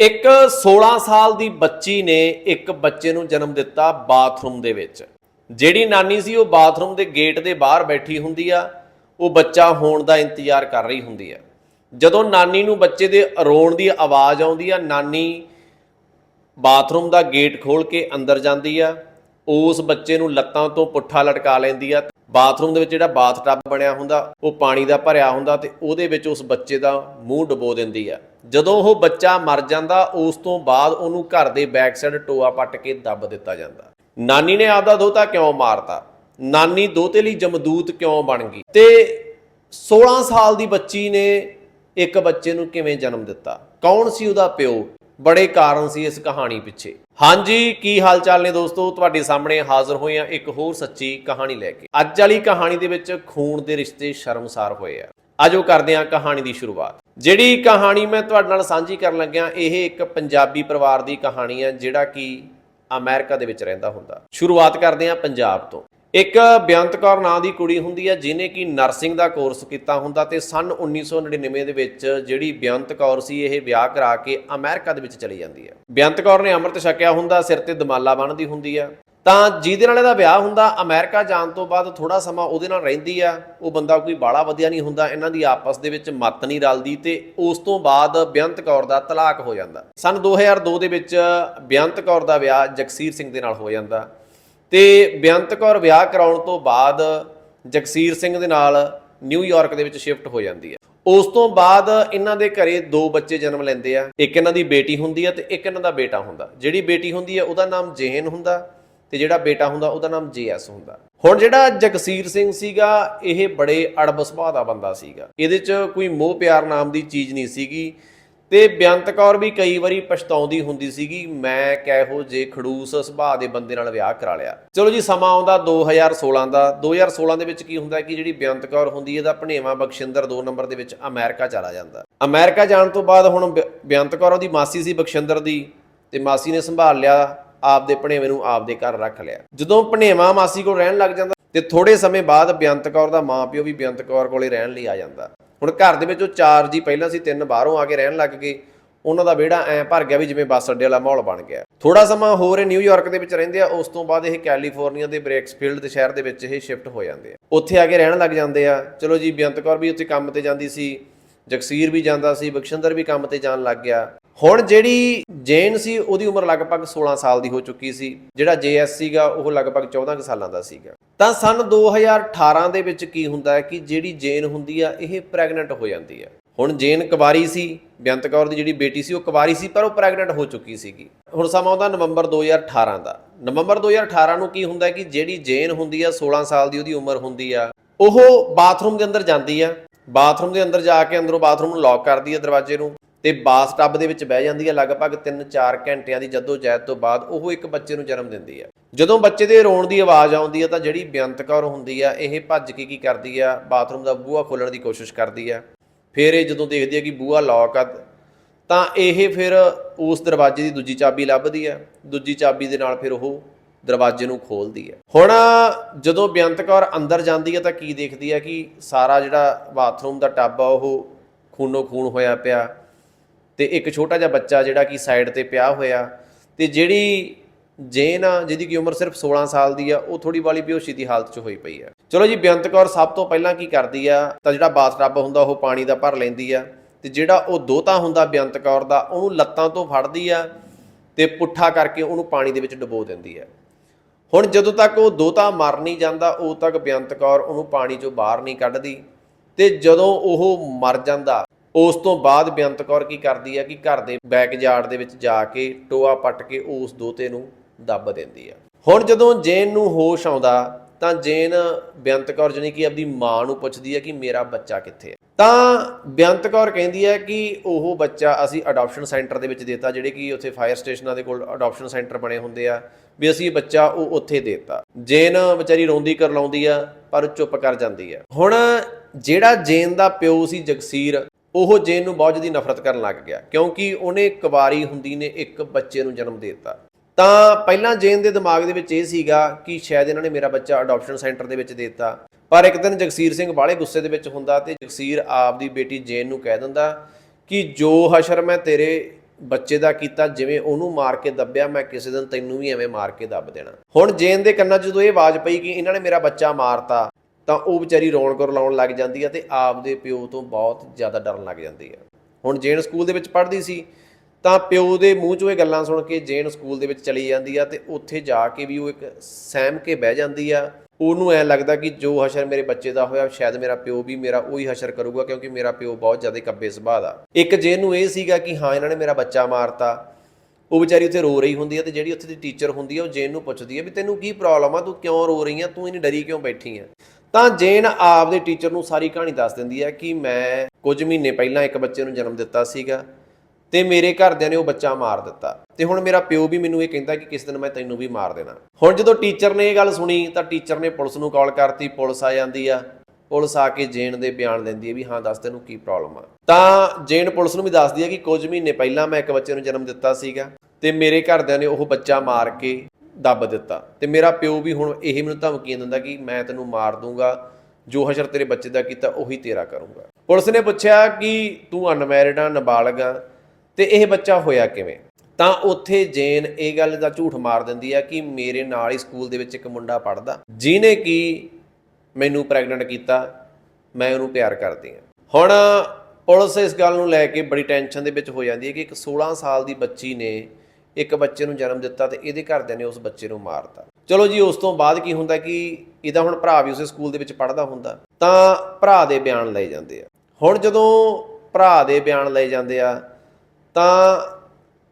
ਇੱਕ 16 ਸਾਲ ਦੀ ਬੱਚੀ ਨੇ ਇੱਕ ਬੱਚੇ ਨੂੰ ਜਨਮ ਦਿੱਤਾ ਬਾਥਰੂਮ ਦੇ ਵਿੱਚ। ਜਿਹੜੀ ਨਾਨੀ ਸੀ ਉਹ ਬਾਥਰੂਮ ਦੇ ਗੇਟ ਦੇ ਬਾਹਰ ਬੈਠੀ ਹੁੰਦੀ ਆ, ਉਹ ਬੱਚਾ ਹੋਣ ਦਾ ਇੰਤਜ਼ਾਰ ਕਰ ਰਹੀ ਹੁੰਦੀ ਆ। ਜਦੋਂ ਨਾਨੀ ਨੂੰ ਬੱਚੇ ਦੇ ਰੋਣ ਦੀ ਆਵਾਜ਼ ਆਉਂਦੀ ਆ, ਨਾਨੀ ਬਾਥਰੂਮ ਦਾ ਗੇਟ ਖੋਲ ਕੇ ਅੰਦਰ ਜਾਂਦੀ ਆ, ਉਸ ਬੱਚੇ ਨੂੰ ਲੱਤਾਂ ਤੋਂ ਪੁੱਠਾ ਲਟਕਾ ਲੈਂਦੀ ਆ। ਬਾਥਰੂਮ ਦੇ ਵਿੱਚ ਜਿਹੜਾ ਬਾਥ ਟੱਬ ਬਣਿਆ ਹੁੰਦਾ, ਉਹ ਪਾਣੀ ਦਾ ਭਰਿਆ ਹੁੰਦਾ ਤੇ ਉਹਦੇ ਵਿੱਚ ਉਸ ਬੱਚੇ ਦਾ ਮੂੰਹ ਡਬੋ ਦਿੰਦੀ ਆ। ਜਦੋਂ ਉਹ ਬੱਚਾ ਮਰ ਜਾਂਦਾ, ਉਸ ਤੋਂ ਬਾਅਦ ਉਹਨੂੰ ਘਰ ਦੇ ਬੈਕ ਸਾਈਡ ਟੋਆ ਪੱਟ ਕੇ ਦੱਬ ਦਿੱਤਾ ਜਾਂਦਾ। ਨਾਨੀ ਨੇ ਆਪਦਾ ਦੋਤਾ ਕਿਉਂ ਮਾਰਤਾ? ਨਾਨੀ ਦੋਤੇ ਲਈ ਜਮਦੂਤ ਕਿਉਂ ਬਣ ਗਈ? ਤੇ 16 ਸਾਲ ਦੀ ਬੱਚੀ ਨੇ ਇੱਕ ਬੱਚੇ ਨੂੰ ਕਿਵੇਂ ਜਨਮ ਦਿੱਤਾ? ਕੌਣ ਸੀ ਉਹਦਾ ਪਿਓ? ਬੜੇ ਕਾਰਨ ਸੀ ਇਸ ਕਹਾਣੀ ਪਿੱਛੇ। ਹਾਂਜੀ, ਕੀ ਹਾਲ ਚਾਲ ਨੇ ਦੋਸਤੋ? ਤੁਹਾਡੇ ਸਾਹਮਣੇ ਹਾਜ਼ਰ ਹੋਏ ਆ ਇੱਕ ਹੋਰ ਸੱਚੀ ਕਹਾਣੀ ਲੈ ਕੇ। ਅੱਜ ਵਾਲੀ ਕਹਾਣੀ ਦੇ ਵਿੱਚ ਖੂਨ ਦੇ ਰਿਸ਼ਤੇ ਸ਼ਰਮਸਾਰ ਹੋਏ ਆ। ਆਜੋ ਕਰਦੇ ਹਾਂ ਕਹਾਣੀ ਦੀ ਸ਼ੁਰੂਆਤ। ਜਿਹੜੀ ਕਹਾਣੀ ਮੈਂ ਤੁਹਾਡੇ ਨਾਲ ਸਾਂਝੀ ਕਰਨ ਲੱਗਿਆ, ਇਹ ਇੱਕ ਪੰਜਾਬੀ ਪਰਿਵਾਰ ਦੀ ਕਹਾਣੀ ਹੈ ਜਿਹੜਾ ਕਿ ਅਮਰੀਕਾ ਦੇ ਵਿੱਚ ਰਹਿੰਦਾ ਹੁੰਦਾ। ਸ਼ੁਰੂਆਤ ਕਰਦੇ ਹਾਂ ਪੰਜਾਬ ਤੋਂ। ਇੱਕ ਬੇਅੰਤ ਕੌਰ ਨਾਂ ਦੀ ਕੁੜੀ ਹੁੰਦੀ ਹੈ ਜਿਨੇ ਕਿ ਨਰਸਿੰਗ ਦਾ ਕੋਰਸ ਕੀਤਾ ਹੁੰਦਾ ਤੇ ਸਨ 1999 ਦੇ ਵਿੱਚ ਜਿਹੜੀ ਬੇਅੰਤ ਕੌਰ ਸੀ ਇਹ ਵਿਆਹ ਕਰਾ ਕੇ ਅਮਰੀਕਾ ਦੇ ਵਿੱਚ ਚਲੀ ਜਾਂਦੀ ਹੈ। ਬੇਅੰਤ ਕੌਰ ਨੇ ਅੰਮ੍ਰਿਤ ਛਕਿਆ ਹੁੰਦਾ, ਸਿਰ ਤੇ ਦਮਾਲਾ ਬੰਨ੍ਹਦੀ ਹੁੰਦੀ ਹੈ। ਤਾਂ ਜਿਹਦੇ ਨਾਲ ਇਹਦਾ ਵਿਆਹ ਹੁੰਦਾ, ਅਮਰੀਕਾ ਜਾਣ ਤੋਂ ਬਾਅਦ ਥੋੜਾ ਸਮਾਂ ਉਹਦੇ ਨਾਲ ਰਹਿੰਦੀ ਆ ਉਹ ਬੰਦਾ ਕੋਈ ਬਾਲਾ ਵਧੀਆ ਨਹੀਂ ਹੁੰਦਾ, ਇਹਨਾਂ ਦੀ ਆਪਸ ਦੇ ਵਿੱਚ ਮੱਤ ਨਹੀਂ ਰਲਦੀ ਤੇ ਉਸ ਤੋਂ ਬਾਅਦ ਬੇਅੰਤ ਕੌਰ ਦਾ ਤਲਾਕ ਹੋ ਜਾਂਦਾ। ਸਨ 2002 ਦੇ ਵਿੱਚ ਬੇਅੰਤ ਕੌਰ ਦਾ ਵਿਆਹ ਜਗਸੀਰ ਸਿੰਘ ਦੇ ਨਾਲ ਹੋ ਜਾਂਦਾ। ਤੇ ਬੇਅੰਤ ਕੌਰ ਵਿਆਹ ਕਰਾਉਣ ਤੋਂ ਬਾਅਦ ਜਗਸੀਰ ਸਿੰਘ ਦੇ ਨਾਲ ਨਿਊਯਾਰਕ ਦੇ ਵਿੱਚ ਸ਼ਿਫਟ ਹੋ ਜਾਂਦੀ ਹੈ। ਉਸ ਤੋਂ ਬਾਅਦ ਇਹਨਾਂ ਦੇ ਘਰੇ ਦੋ ਬੱਚੇ ਜਨਮ ਲੈਂਦੇ ਆ। ਇੱਕ ਇਹਨਾਂ ਦੀ ਬੇਟੀ ਹੁੰਦੀ ਹੈ ਤੇ ਇੱਕ ਇਹਨਾਂ ਦਾ ਬੇਟਾ ਹੁੰਦਾ। ਜਿਹੜੀ ਬੇਟੀ ਹੁੰਦੀ ਹੈ ਉਹਦਾ ਨਾਮ ਜੇਨ ਹੁੰਦਾ ਤੇ ਜਿਹੜਾ ਬੇਟਾ ਹੁੰਦਾ, ਉਹਦਾ ਨਾਮ ਜੇਐਸ ਹੁੰਦਾ। ਹੁਣ ਜਿਹੜਾ ਜਗਸੀਰ ਸਿੰਘ ਸੀਗਾ, ਇਹ ਬੜੇ ਅੜਬ ਸੁਭਾਅ ਦਾ ਬੰਦਾ ਸੀਗਾ। ਇਹਦੇ 'ਚ ਕੋਈ ਮੋਹ ਪਿਆਰ ਨਾਮ ਦੀ ਚੀਜ਼ ਨਹੀਂ ਸੀਗੀ। ਤੇ ਬੇਅੰਤ ਕੌਰ ਵੀ ਕਈ ਵਾਰੀ ਪਛਤਾਉਂਦੀ ਹੁੰਦੀ ਸੀਗੀ, ਮੈਂ ਕਿਹੋ ਜੇ ਖੜੂਸ ਸੁਭਾਅ ਦੇ ਬੰਦੇ ਨਾਲ ਵਿਆਹ ਕਰਾ ਲਿਆ। ਚਲੋ ਜੀ, ਸਮਾਂ ਆਉਂਦਾ 2016 ਦਾ। 2016 ਦੇ ਵਿੱਚ ਕੀ ਹੁੰਦਾ ਕਿ ਜਿਹੜੀ ਬੇਅੰਤ ਕੌਰ ਹੁੰਦੀ ਇਹਦਾ ਭਣੇਵਾ ਬਖਸ਼ਿੰਦਰ 2 ਨੰਬਰ ਦੇ ਵਿੱਚ ਅਮਰੀਕਾ ਚਲਾ ਜਾਂਦਾ। ਅਮਰੀਕਾ ਜਾਣ ਤੋਂ ਬਾਅਦ ਹੁਣ ਬੇ- ਬੇਅੰਤ ਕੌਰ ਉਹਦੀ ਮਾਸੀ ਸੀ ਬਖਸ਼ਿੰਦਰ ਦੀ ਤੇ ਮਾਸੀ ਨੇ ਸੰਭਾਲ ਲਿਆ ਆਪਦੇ ਭਣੇਵੇਂ ਨੂੰ ਆਪਦੇ ਘਰ ਰੱਖ ਲਿਆ। ਜਦੋਂ ਭਣੇਵਾ ਮਾਸੀ ਕੋਲ ਰਹਿਣ ਲੱਗ ਜਾਂਦਾ ਤੇ ਥੋੜੇ ਸਮੇਂ ਬਾਅਦ ਬੇਅੰਤ ਕੌਰ ਦਾ ਮਾਪਿਓ ਵੀ ਬੇਅੰਤ ਕੌਰ ਕੋਲੇ ਰਹਿਣ ਲਈ ਆ ਜਾਂਦਾ। ਹੁਣ ਘਰ ਦੇ ਵਿੱਚ ਉਹ ਚਾਰ ਜੀ ਪਹਿਲਾਂ ਸੀ, ਤਿੰਨ ਬਾਹਰੋਂ ਆ ਕੇ ਰਹਿਣ ਲੱਗ ਗਏ। ਉਹਨਾਂ ਦਾ ਵਿਹੜਾ ਐ ਭਰ ਗਿਆ ਵੀ ਜਿਵੇਂ ਬੱਸ ਅੱਡੇ ਵਾਲਾ ਮਾਹੌਲ ਬਣ ਗਿਆ। ਥੋੜਾ ਸਮਾਂ ਹੋਰ ਇਹ ਨਿਊਯਾਰਕ ਦੇ ਵਿੱਚ ਰਹਿੰਦੇ ਆ, ਉਸ ਤੋਂ ਬਾਅਦ ਇਹ ਕੈਲੀਫੋਰਨੀਆ ਦੇ ਬ੍ਰੇਕਸਫੀਲਡ ਦੇ ਸ਼ਹਿਰ ਦੇ ਵਿੱਚ ਇਹ ਸ਼ਿਫਟ ਹੋ ਜਾਂਦੇ ਆ। ਉੱਥੇ ਆ ਕੇ ਰਹਿਣ ਲੱਗ ਜਾਂਦੇ ਆ। ਚਲੋ ਜੀ, ਬੇਅੰਤ ਕੌਰ ਵੀ ਉੱਥੇ ਕੰਮ ਤੇ ਜਾਂਦੀ ਸੀ। ਜਗਸੀਰ ਵੀ ਜਾਂਦਾ ਸੀ, ਬਖਸ਼ਿੰਦਰ ਵੀ ਕੰਮ ਤੇ ਜਾਣ ਲੱਗ ਗਿਆ। ਹੁਣ ਜਿਹੜੀ ਜੈਨ ਸੀ, ਉਹਦੀ ਉਮਰ ਲਗਭਗ 16 ਸਾਲ ਦੀ ਹੋ ਚੁੱਕੀ ਸੀ। ਜਿਹੜਾ ਜੇਐਸ ਸੀਗਾ, ਉਹ ਲਗਭਗ 14 ਕੁ ਸਾਲਾਂ ਦਾ ਸੀਗਾ। ਤਾਂ ਸਨ 2018 ਦੇ ਵਿੱਚ ਕੀ ਹੁੰਦਾ ਹੈ ਕਿ ਜਿਹੜੀ ਜੈਨ ਹੁੰਦੀ ਆ, ਇਹ ਪ੍ਰੈਗਨੈਂਟ ਹੋ ਜਾਂਦੀ ਆ ਹੁਣ ਜੇਨ ਕੁਵਾਰੀ ਸੀ, ਬੇਅੰਤ ਕੌਰ ਦੀ ਜਿਹੜੀ ਬੇਟੀ ਸੀ, ਉਹ ਕੁਵਾਰੀ ਸੀ, ਪਰ ਉਹ ਪ੍ਰੈਗਨੈਂਟ ਹੋ ਚੁੱਕੀ ਸੀਗੀ। ਹੁਣ ਸਮਾਂ ਆਉਂਦਾ ਨਵੰਬਰ 2018 ਦਾ। ਨਵੰਬਰ 2018 ਨੂੰ ਕੀ ਹੁੰਦਾ ਕਿ ਜਿਹੜੀ ਜੈਨ ਹੁੰਦੀ ਆ 16 ਸਾਲ ਦੀ ਉਹਦੀ ਉਮਰ ਹੁੰਦੀ ਆ, ਉਹ ਬਾਥਰੂਮ ਦੇ ਅੰਦਰ ਜਾਂਦੀ ਆ। ਬਾਥਰੂਮ ਦੇ ਅੰਦਰ ਜਾ ਕੇ ਅੰਦਰੋਂ ਬਾਥਰੂਮ ਨੂੰ ਲੌਕ ਕਰਦੀ ਹੈ ਦਰਵਾਜ਼ੇ ਨੂੰ ਤੇ ਬਾਥ ਟੱਬ ਦੇ ਵਿੱਚ ਬਹਿ ਜਾਂਦੀ ਹੈ। ਲਗਭਗ 3-4 ਘੰਟਿਆਂ ਦੀ ਜੱਦੋ ਜੈਦ ਤੋਂ ਬਾਅਦ ਉਹ ਇੱਕ ਬੱਚੇ ਨੂੰ ਜਨਮ ਦਿੰਦੀ ਹੈ। ਜਦੋਂ ਬੱਚੇ ਦੇ ਰੋਣ ਦੀ ਆਵਾਜ਼ ਆਉਂਦੀ ਹੈ ਤਾਂ ਜਿਹੜੀ ਬੇਅੰਤ ਕੌਰ ਹੁੰਦੀ ਆ ਇਹ ਭੱਜ ਕੇ ਕੀ ਕਰਦੀ ਆ ਬਾਥਰੂਮ ਦਾ ਬੂਹਾ ਖੋਲਣ ਦੀ ਕੋਸ਼ਿਸ਼ ਕਰਦੀ ਆ ਫਿਰ ਇਹ ਜਦੋਂ ਦੇਖਦੀ ਹੈ ਕਿ ਬੂਹਾ ਲੌਕ ਆ, ਤਾਂ ਇਹ ਫਿਰ ਉਸ ਦਰਵਾਜ਼ੇ ਦੀ ਦੂਜੀ ਚਾਬੀ ਲੱਭਦੀ ਆ ਦੂਜੀ ਚਾਬੀ ਦੇ ਨਾਲ ਫਿਰ ਉਹ ਦਰਵਾਜ਼ੇ ਨੂੰ ਖੋਲਦੀ ਹੈ। ਹੁਣ ਜਦੋਂ ਬੇਅੰਤ ਕੌਰ ਅੰਦਰ ਜਾਂਦੀ ਹੈ ਤਾਂ ਕੀ ਦੇਖਦੀ ਹੈ ਕਿ ਸਾਰਾ ਜਿਹੜਾ ਬਾਥਰੂਮ ਦਾ ਟੱਬ ਆ, ਉਹ ਖੂਨੋ ਖੂਨ ਹੋਇਆ ਪਿਆ ਤੇ ਇੱਕ ਛੋਟਾ ਜਿਹਾ ਬੱਚਾ ਜਿਹੜਾ ਕਿ ਸਾਈਡ ਤੇ ਪਿਆ ਹੋਇਆ ਤੇ ਜਿਹੜੀ ਜੇਨ ਆ, ਜਿਹਦੀ ਕਿ ਉਮਰ ਸਿਰਫ 16 ਸਾਲ ਦੀ ਆ, ਉਹ ਥੋੜੀ ਵਾਲੀ ਬੇਹੋਸ਼ੀ ਦੀ ਹਾਲਤ 'ਚ ਹੋਈ ਪਈ ਆ। ਚਲੋ ਜੀ, ਬੇਅੰਤ ਕੌਰ ਸਭ ਤੋਂ ਪਹਿਲਾਂ ਕੀ ਕਰਦੀ ਆ, ਤਾਂ ਜਿਹੜਾ ਬਾਥ ਟੱਬ ਹੁੰਦਾ, ਉਹ ਪਾਣੀ ਦਾ ਭਰ ਲੈਂਦੀ ਆ ਤੇ ਜਿਹੜਾ ਉਹ ਦੋਤਾ ਹੁੰਦਾ ਬੇਅੰਤ ਕੌਰ ਦਾ, ਉਹਨੂੰ ਲੱਤਾਂ ਤੋਂ ਫੜਦੀ ਆ ਤੇ ਪੁੱਠਾ ਕਰਕੇ ਉਹਨੂੰ ਪਾਣੀ ਦੇ ਵਿੱਚ ਡੁਬੋ ਦਿੰਦੀ ਆ। ਹੁਣ ਜਦੋਂ ਤੱਕ ਉਹ ਦੋਤਾ ਮਰ ਨਹੀਂ ਜਾਂਦਾ, ਉਦੋਂ ਤੱਕ ਬੇਅੰਤ ਕੌਰ ਉਹਨੂੰ ਪਾਣੀ ਚੋਂ ਬਾਹਰ ਨਹੀਂ ਕੱਢਦੀ ਤੇ ਜਦੋਂ ਉਹ ਮਰ ਜਾਂਦਾ, ਉਸ ਤੋਂ ਬਾਅਦ ਬੇਅੰਤ ਕੌਰ ਕੀ ਕਰਦੀ ਹੈ ਕਿ ਘਰ ਦੇ ਬੈਕਯਾਰਡ ਦੇ ਵਿੱਚ ਜਾ ਕੇ ਟੋਆ ਪੱਟ ਕੇ ਉਸ ਦੋਤੇ ਨੂੰ ਦੱਬ ਦਿੰਦੀ ਆ। ਹੁਣ ਜਦੋਂ ਜੇਨ ਨੂੰ ਹੋਸ਼ ਆਉਂਦਾ ਤਾਂ ਜੇਨ ਬੇਅੰਤ ਕੌਰ ਜਾਣੀ ਕਿ ਆਪਦੀ ਮਾਂ ਨੂੰ ਪੁੱਛਦੀ ਹੈ ਕਿ ਮੇਰਾ ਬੱਚਾ ਕਿੱਥੇ ਹੈ। ਤਾਂ ਬੇਅੰਤ ਕੌਰ ਕਹਿੰਦੀ ਹੈ ਕਿ ਉਹ ਬੱਚਾ ਅਸੀਂ ਅਡਾਪਸ਼ਨ ਸੈਂਟਰ ਦੇ ਵਿੱਚ ਦਿੱਤਾ, ਜਿਹੜੇ ਕਿ ਉੱਥੇ ਫਾਇਰ ਸਟੇਸ਼ਨਾਂ ਦੇ ਕੋਲ ਅਡਾਪਸ਼ਨ ਸੈਂਟਰ ਬਣੇ ਹੁੰਦੇ ਆ, ਵੀ ਅਸੀਂ ਬੱਚਾ ਉਹ ਉੱਥੇ ਦੇਤਾ। ਜੇਨ ਵਿਚਾਰੀ ਰੋਂਦੀ ਕਰ ਲਾਉਂਦੀ ਆ, ਪਰ ਚੁੱਪ ਕਰ ਜਾਂਦੀ ਆ। ਹੁਣ ਜਿਹੜਾ ਜੇਨ ਦਾ ਪਿਓ ਸੀ ਜਗਸੀਰ, ਉਹ ਜੇਨ ਨੂੰ ਬਹੁਤ ਜ਼ਿਆਦਾ ਨਫ਼ਰਤ ਕਰਨ ਲੱਗ ਗਿਆ, ਕਿਉਂਕਿ ਉਹਨੇ ਕੁਵਾਰੀ ਹੁੰਦੀ ਨੇ ਇੱਕ ਬੱਚੇ ਨੂੰ ਜਨਮ ਦੇ ਦਿੱਤਾ। ਤਾਂ ਪਹਿਲਾਂ ਜੇਨ ਦੇ ਦਿਮਾਗ ਦੇ ਵਿੱਚ ਇਹ ਸੀਗਾ ਕਿ ਸ਼ਾਇਦ ਇਹਨਾਂ ਨੇ ਮੇਰਾ ਬੱਚਾ ਅਡਾਪਸ਼ਨ ਸੈਂਟਰ ਦੇ ਵਿੱਚ ਦੇ ਦਿੱਤਾ। ਪਰ ਇੱਕ ਦਿਨ ਜਗਸੀਰ ਸਿੰਘ ਬਾਲੇ ਗੁੱਸੇ ਦੇ ਵਿੱਚ ਹੁੰਦਾ ਤੇ ਜਗਸੀਰ ਆਪ ਦੀ ਬੇਟੀ ਜੇਨ ਨੂੰ ਕਹਿ ਦਿੰਦਾ ਕਿ ਜੋ ਹਸ਼ਰ ਮੈਂ ਤੇਰੇ ਬੱਚੇ ਦਾ ਕੀਤਾ, ਜਿਵੇਂ ਉਹਨੂੰ ਮਾਰ ਕੇ ਦੱਬਿਆ, ਮੈਂ ਕਿਸੇ ਦਿਨ ਤੈਨੂੰ ਵੀ ਐਵੇਂ ਮਾਰ ਕੇ ਦੱਬ ਦੇਣਾ। ਹੁਣ ਜੇਨ ਦੇ ਕੰਨਾਂ 'ਚ ਜਦੋਂ ਇਹ ਆਵਾਜ਼ ਪਈ ਕਿ ਇਹਨਾਂ ਨੇ ਮੇਰਾ ਬੱਚਾ ਮਾਰਤਾ, ਤਾਂ ਉਹ ਵਿਚਾਰੀ ਰੋਣ ਕਰਲਾਉਣ ਲੱਗ ਜਾਂਦੀ ਆ ਤੇ ਆਪਦੇ ਪਿਓ ਤੋਂ ਬਹੁਤ ਜ਼ਿਆਦਾ ਡਰਨ ਲੱਗ ਜਾਂਦੀ ਆ। ਹੁਣ ਜੇਨ ਸਕੂਲ ਦੇ ਵਿੱਚ ਪੜ੍ਹਦੀ ਸੀ ਤਾਂ ਪਿਓ ਦੇ ਮੂੰਹ 'ਚੋਂ ਇਹ ਗੱਲਾਂ ਸੁਣ ਕੇ ਜੇਨ ਸਕੂਲ ਦੇ ਵਿੱਚ ਚਲੀ ਜਾਂਦੀ ਆ ਤੇ ਉੱਥੇ ਜਾ ਕੇ ਵੀ ਉਹ ਇੱਕ ਸਹਿਮ ਕੇ ਬਹਿ ਜਾਂਦੀ ਆ। ਉਹਨੂੰ ਐ ਲੱਗਦਾ ਕਿ ਜੋ ਹਸ਼ਰ ਮੇਰੇ ਬੱਚੇ ਦਾ ਹੋਇਆ, ਸ਼ਾਇਦ ਮੇਰਾ ਪਿਓ ਵੀ ਮੇਰਾ ਉਹੀ ਹਸ਼ਰ ਕਰੂਗਾ ਕਿਉਂਕਿ ਮੇਰਾ ਪਿਓ ਬਹੁਤ ਜ਼ਿਆਦਾ ਕੱਬੇ ਸੁਭਾਅ ਦਾ। ਇੱਕ ਜੇਨ ਨੂੰ ਇਹ ਸੀਗਾ ਕਿ ਹਾਂ, ਇਹਨਾਂ ਨੇ ਮੇਰਾ ਬੱਚਾ ਮਾਰਤਾ। ਉਹ ਵਿਚਾਰੀ ਉੱਥੇ ਰੋ ਰਹੀ ਹੁੰਦੀ ਹੈ ਤੇ ਜਿਹੜੀ ਉੱਥੇ ਦੀ ਟੀਚਰ ਹੁੰਦੀ ਹੈ ਉਹ ਜੇਨ ਨੂੰ ਪੁੱਛਦੀ ਹੈ ਵੀ ਤੈਨੂੰ ਕੀ ਪ੍ਰੋਬਲਮ ਆ? ਤੂੰ ਕਿਉਂ ਰੋ ਰਹੀ ਆ? ਤੂੰ ਇੰਨੀ ਡਰੀ ਕਿਉਂ ਬੈਠੀ ਆ? ਤਾਂ ਜੇਨ ਆਪਦੇ ਟੀਚਰ ਨੂੰ ਸਾਰੀ ਕਹਾਣੀ ਦੱਸ ਦਿੰਦੀ ਹੈ ਕਿ ਮੈਂ ਕੁਝ ਮਹੀਨੇ ਪਹਿਲਾਂ ਇੱਕ ਬੱਚੇ ਨੂੰ ਜਨਮ ਦਿੱਤਾ ਸੀਗਾ। ਤੇ ਮੇਰੇ ਘਰਦਿਆਂ ਨੇ ਉਹ ਬੱਚਾ ਮਾਰ ਦਿੱਤਾ। ਤੇ ਹੁਣ ਮੇਰਾ ਪਿਓ ਵੀ ਮੈਨੂੰ ਇਹ ਕਹਿੰਦਾ ਕਿ ਕਿਸ ਦਿਨ ਮੈਂ ਤੈਨੂੰ ਵੀ ਮਾਰ ਦੇਣਾ। ਹੁਣ ਜਦੋਂ ਟੀਚਰ ਨੇ ਇਹ ਗੱਲ ਸੁਣੀ, ਤਾਂ ਟੀਚਰ ਨੇ ਪੁਲਿਸ ਨੂੰ ਕਾਲ ਕਰਤੀ, ਪੁਲਿਸ ਆ ਜਾਂਦੀ ਆ। ਪੁਲਿਸ ਆ ਕੇ ਜੇਨ ਦੇ ਬਿਆਨ ਦਿੰਦੀ ਹੈ ਵੀ ਹਾਂ, ਦੱਸ ਤੈਨੂੰ ਕੀ ਪ੍ਰੋਬਲਮ ਆ। ਤਾਂ ਜੇਨ ਪੁਲਿਸ ਨੂੰ ਵੀ ਦੱਸਦੀ ਹੈ ਕਿ ਕੁਝ ਮਹੀਨੇ ਪਹਿਲਾਂ ਮੈਂ ਇੱਕ ਬੱਚੇ ਨੂੰ ਜਨਮ ਦਿੱਤਾ ਸੀਗਾ ਤੇ ਮੇਰੇ ਘਰਦਿਆਂ ਨੇ ਉਹ ਬੱਚਾ ਮਾਰ ਕੇ ਦੱਬ ਦਿੱਤਾ। ਤੇ ਮੇਰਾ ਪਿਓ ਵੀ ਹੁਣ ਇਹ ਮੈਨੂੰ ਧਮਕੀਆਂ ਦਿੰਦਾ ਕਿ ਮੈਂ ਤੈਨੂੰ ਮਾਰ ਦੂੰਗਾ, ਜੋ ਹਸ਼ਰ ਤੇਰੇ ਬੱਚੇ ਦਾ ਕੀਤਾ, ਉਹੀ ਤੇਰਾ ਕਰੂੰਗਾ। ਪੁਲਿਸ ਨੇ ਪੁੱਛਿਆ ਕਿ ਤੂੰ ਅਨਮੈਰਿਡ ਆ, ਨਾਬਾਲਗ ਆ ਤੇ ਇਹ ਬੱਚਾ ਹੋਇਆ ਕਿਵੇਂ? ਤਾਂ ਉੱਥੇ ਜੇਨ ਇਹ ਗੱਲ ਦਾ ਝੂਠ ਮਾਰ ਦਿੰਦੀ ਆ ਕਿ ਮੇਰੇ ਨਾਲ ਹੀ ਸਕੂਲ ਦੇ ਵਿੱਚ ਇੱਕ ਮੁੰਡਾ ਪੜਦਾ ਜਿਨੇ ਕਿ ਮੈਨੂੰ ਪ੍ਰੈਗਨੈਂਟ ਕੀਤਾ, ਮੈਂ ਉਹਨੂੰ ਪਿਆਰ ਕਰਦੀ ਹਾਂ ਹੁਣ ਪੁਲਿਸ ਇਸ ਗੱਲ ਨੂੰ ਲੈ ਕੇ ਬੜੀ ਟੈਨਸ਼ਨ ਦੇ ਵਿੱਚ ਹੋ ਜਾਂਦੀ ਹੈ ਕਿ ਇੱਕ 16 ਸਾਲ ਦੀ ਬੱਚੀ ਨੇ ਇੱਕ ਬੱਚੇ ਨੂੰ ਜਨਮ ਦਿੱਤਾ ਤੇ ਇਹਦੇ ਘਰਦਿਆਂ ਨੇ ਉਸ ਬੱਚੇ ਨੂੰ ਮਾਰਤਾ। ਚਲੋ ਜੀ, ਉਸ ਤੋਂ ਬਾਅਦ ਕੀ ਹੁੰਦਾ ਕਿ ਇਹਦਾ ਹੁਣ ਭਰਾ ਵੀ ਉਸੇ ਸਕੂਲ ਦੇ ਵਿੱਚ ਪੜਦਾ ਹੁੰਦਾ, ਤਾਂ ਭਰਾ ਦੇ ਬਿਆਨ ਲਏ ਜਾਂਦੇ ਆ। ਹੁਣ ਜਦੋਂ ਭਰਾ ਦੇ ਬਿਆਨ ਲਏ ਜਾਂਦੇ ਆ ਤਾਂ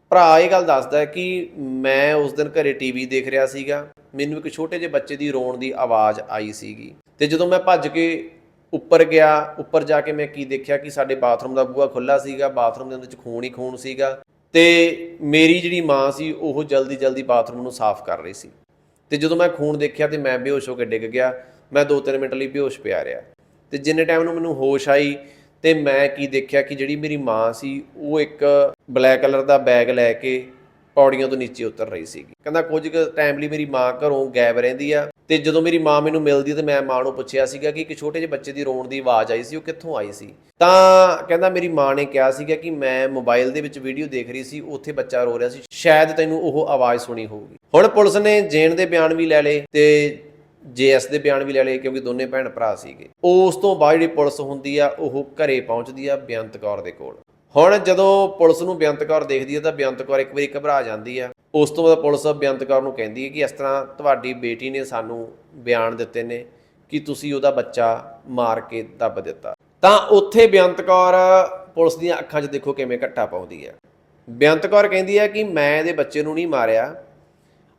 ਭਰਾ ਇਹ ਗੱਲ ਦੱਸਦਾ ਕਿ ਮੈਂ ਉਸ ਦਿਨ ਘਰੇ ਟੀਵੀ ਦੇਖ ਰਿਹਾ ਸੀਗਾ। ਮੈਨੂੰ ਇੱਕ ਛੋਟੇ ਜਿਹੇ ਬੱਚੇ ਦੀ ਰੋਣ ਦੀ ਆਵਾਜ਼ ਆਈ ਸੀਗੀ। ਤੇ ਜਦੋਂ ਮੈਂ ਭੱਜ ਕੇ ਉੱਪਰ ਗਿਆ, ਉੱਪਰ ਜਾ ਕੇ ਮੈਂ ਕੀ ਦੇਖਿਆ ਕਿ ਸਾਡੇ ਬਾਥਰੂਮ ਦਾ ਬੂਹਾ ਖੁੱਲਾ ਸੀਗਾ, ਬਾਥਰੂਮ ਦੇ ਅੰਦਰ 'ਚ ਖੂਨ ਹੀ ਖੂਨ ਸੀਗਾ ਤੇ ਮੇਰੀ ਜਿਹੜੀ ਮਾਂ ਸੀ, ਉਹ ਜਲਦੀ ਜਲਦੀ ਬਾਥਰੂਮ ਨੂੰ ਸਾਫ਼ ਕਰ ਰਹੀ ਸੀ। ਤੇ ਜਦੋਂ ਮੈਂ ਖੂਨ ਦੇਖਿਆ ਤੇ ਮੈਂ ਬੇਹੋਸ਼ ਹੋ ਕੇ ਡਿੱਗ ਗਿਆ। ਮੈਂ 2-3 ਮਿੰਟ ਲਈ ਬੇਹੋਸ਼ ਪਿਆ ਰਿਹਾ। ਤੇ ਜਿੰਨੇ ਟਾਈਮ ਨੂੰ ਮੈਨੂੰ ਹੋਸ਼ ਆਈ ਤੇ ਮੈਂ ਕੀ ਦੇਖਿਆ ਕਿ ਜਿਹੜੀ ਮੇਰੀ ਮਾਂ ਸੀ, ਉਹ ਇੱਕ ਬਲੈਕ ਕਲਰ ਦਾ ਬੈਗ ਲੈ ਕੇ ਪੌੜੀਆਂ ਤੋਂ ਨੀਚੇ ਉਤਰ ਰਹੀ ਸੀਗੀ। ਕਹਿੰਦਾ, ਕੁਝ ਕੁ ਟਾਈਮ ਲਈ ਮੇਰੀ ਮਾਂ ਘਰੋਂ ਗਾਇਬ ਰਹਿੰਦੀ ਆ ਤੇ ਜਦੋਂ ਮੇਰੀ ਮਾਂ ਮੈਨੂੰ ਮਿਲਦੀ ਤੇ ਮੈਂ ਮਾਂ ਨੂੰ ਪੁੱਛਿਆ ਸੀਗਾ ਕਿ ਇੱਕ ਛੋਟੇ ਜਿਹੇ ਬੱਚੇ ਦੀ ਰੋਣ ਦੀ ਆਵਾਜ਼ ਆਈ ਸੀ, ਉਹ ਕਿੱਥੋਂ ਆਈ ਸੀ? ਤਾਂ ਕਹਿੰਦਾ, ਮੇਰੀ ਮਾਂ ਨੇ ਕਿਹਾ ਸੀਗਾ ਕਿ ਮੈਂ ਮੋਬਾਈਲ ਦੇ ਵਿੱਚ ਵੀਡੀਓ ਦੇਖ ਰਹੀ ਸੀ, ਉੱਥੇ ਬੱਚਾ ਰੋ ਰਿਹਾ ਸੀ, ਸ਼ਾਇਦ ਤੈਨੂੰ ਉਹ ਆਵਾਜ਼ ਸੁਣੀ ਹੋਊਗੀ। ਹੁਣ ਪੁਲਿਸ ਨੇ ਜੇਨ ਦੇ ਬਿਆਨ ਵੀ ਲੈ ਲਏ ਤੇ ਜੇਐਸ ਦੇ ਬਿਆਨ ਵੀ ਲੈ ਲਏ ਕਿਉਂਕਿ ਦੋਨੇ ਭੈਣ ਭਰਾ ਸੀਗੇ। ਉਸ ਤੋਂ ਬਾਅਦ ਜਿਹੜੀ ਪੁਲਿਸ ਹੁੰਦੀ ਆ, ਉਹ ਘਰੇ ਪਹੁੰਚਦੀ ਆ ਬੇਅੰਤ ਕੌਰ ਦੇ ਕੋਲ। ਹੁਣ ਜਦੋਂ ਪੁਲਿਸ ਨੂੰ ਬੇਅੰਤ ਕੌਰ ਦੇਖਦੀ ਆ, ਤਾਂ ਬੇਅੰਤ ਕੌਰ ਇੱਕ ਵਾਰੀ ਘਬਰਾ ਜਾਂਦੀ ਆ। ਉਸ ਤੋਂ ਬਾਅਦ ਪੁਲਿਸ ਬੇਅੰਤ ਕੌਰ ਨੂੰ ਕਹਿੰਦੀ ਹੈ ਕਿ ਇਸ ਤਰ੍ਹਾਂ ਤੁਹਾਡੀ ਬੇਟੀ ਨੇ ਸਾਨੂੰ ਬਿਆਨ ਦਿੱਤੇ ਨੇ ਕਿ ਤੁਸੀਂ ਉਹਦਾ ਬੱਚਾ ਮਾਰ ਕੇ ਦੱਬ ਦਿੱਤਾ। ਤਾਂ ਉੱਥੇ ਬੇਅੰਤ ਕੌਰ ਪੁਲਿਸ ਦੀਆਂ ਅੱਖਾਂ 'ਚ ਦੇਖੋ ਕਿਵੇਂ ਘੱਟਾ ਪਾਉਂਦੀ ਹੈ ਬੇਅੰਤ ਕੌਰ ਕਹਿੰਦੀ ਹੈ ਕਿ ਮੈਂ ਇਹਦੇ ਬੱਚੇ ਨੂੰ ਨਹੀਂ ਮਾਰਿਆ।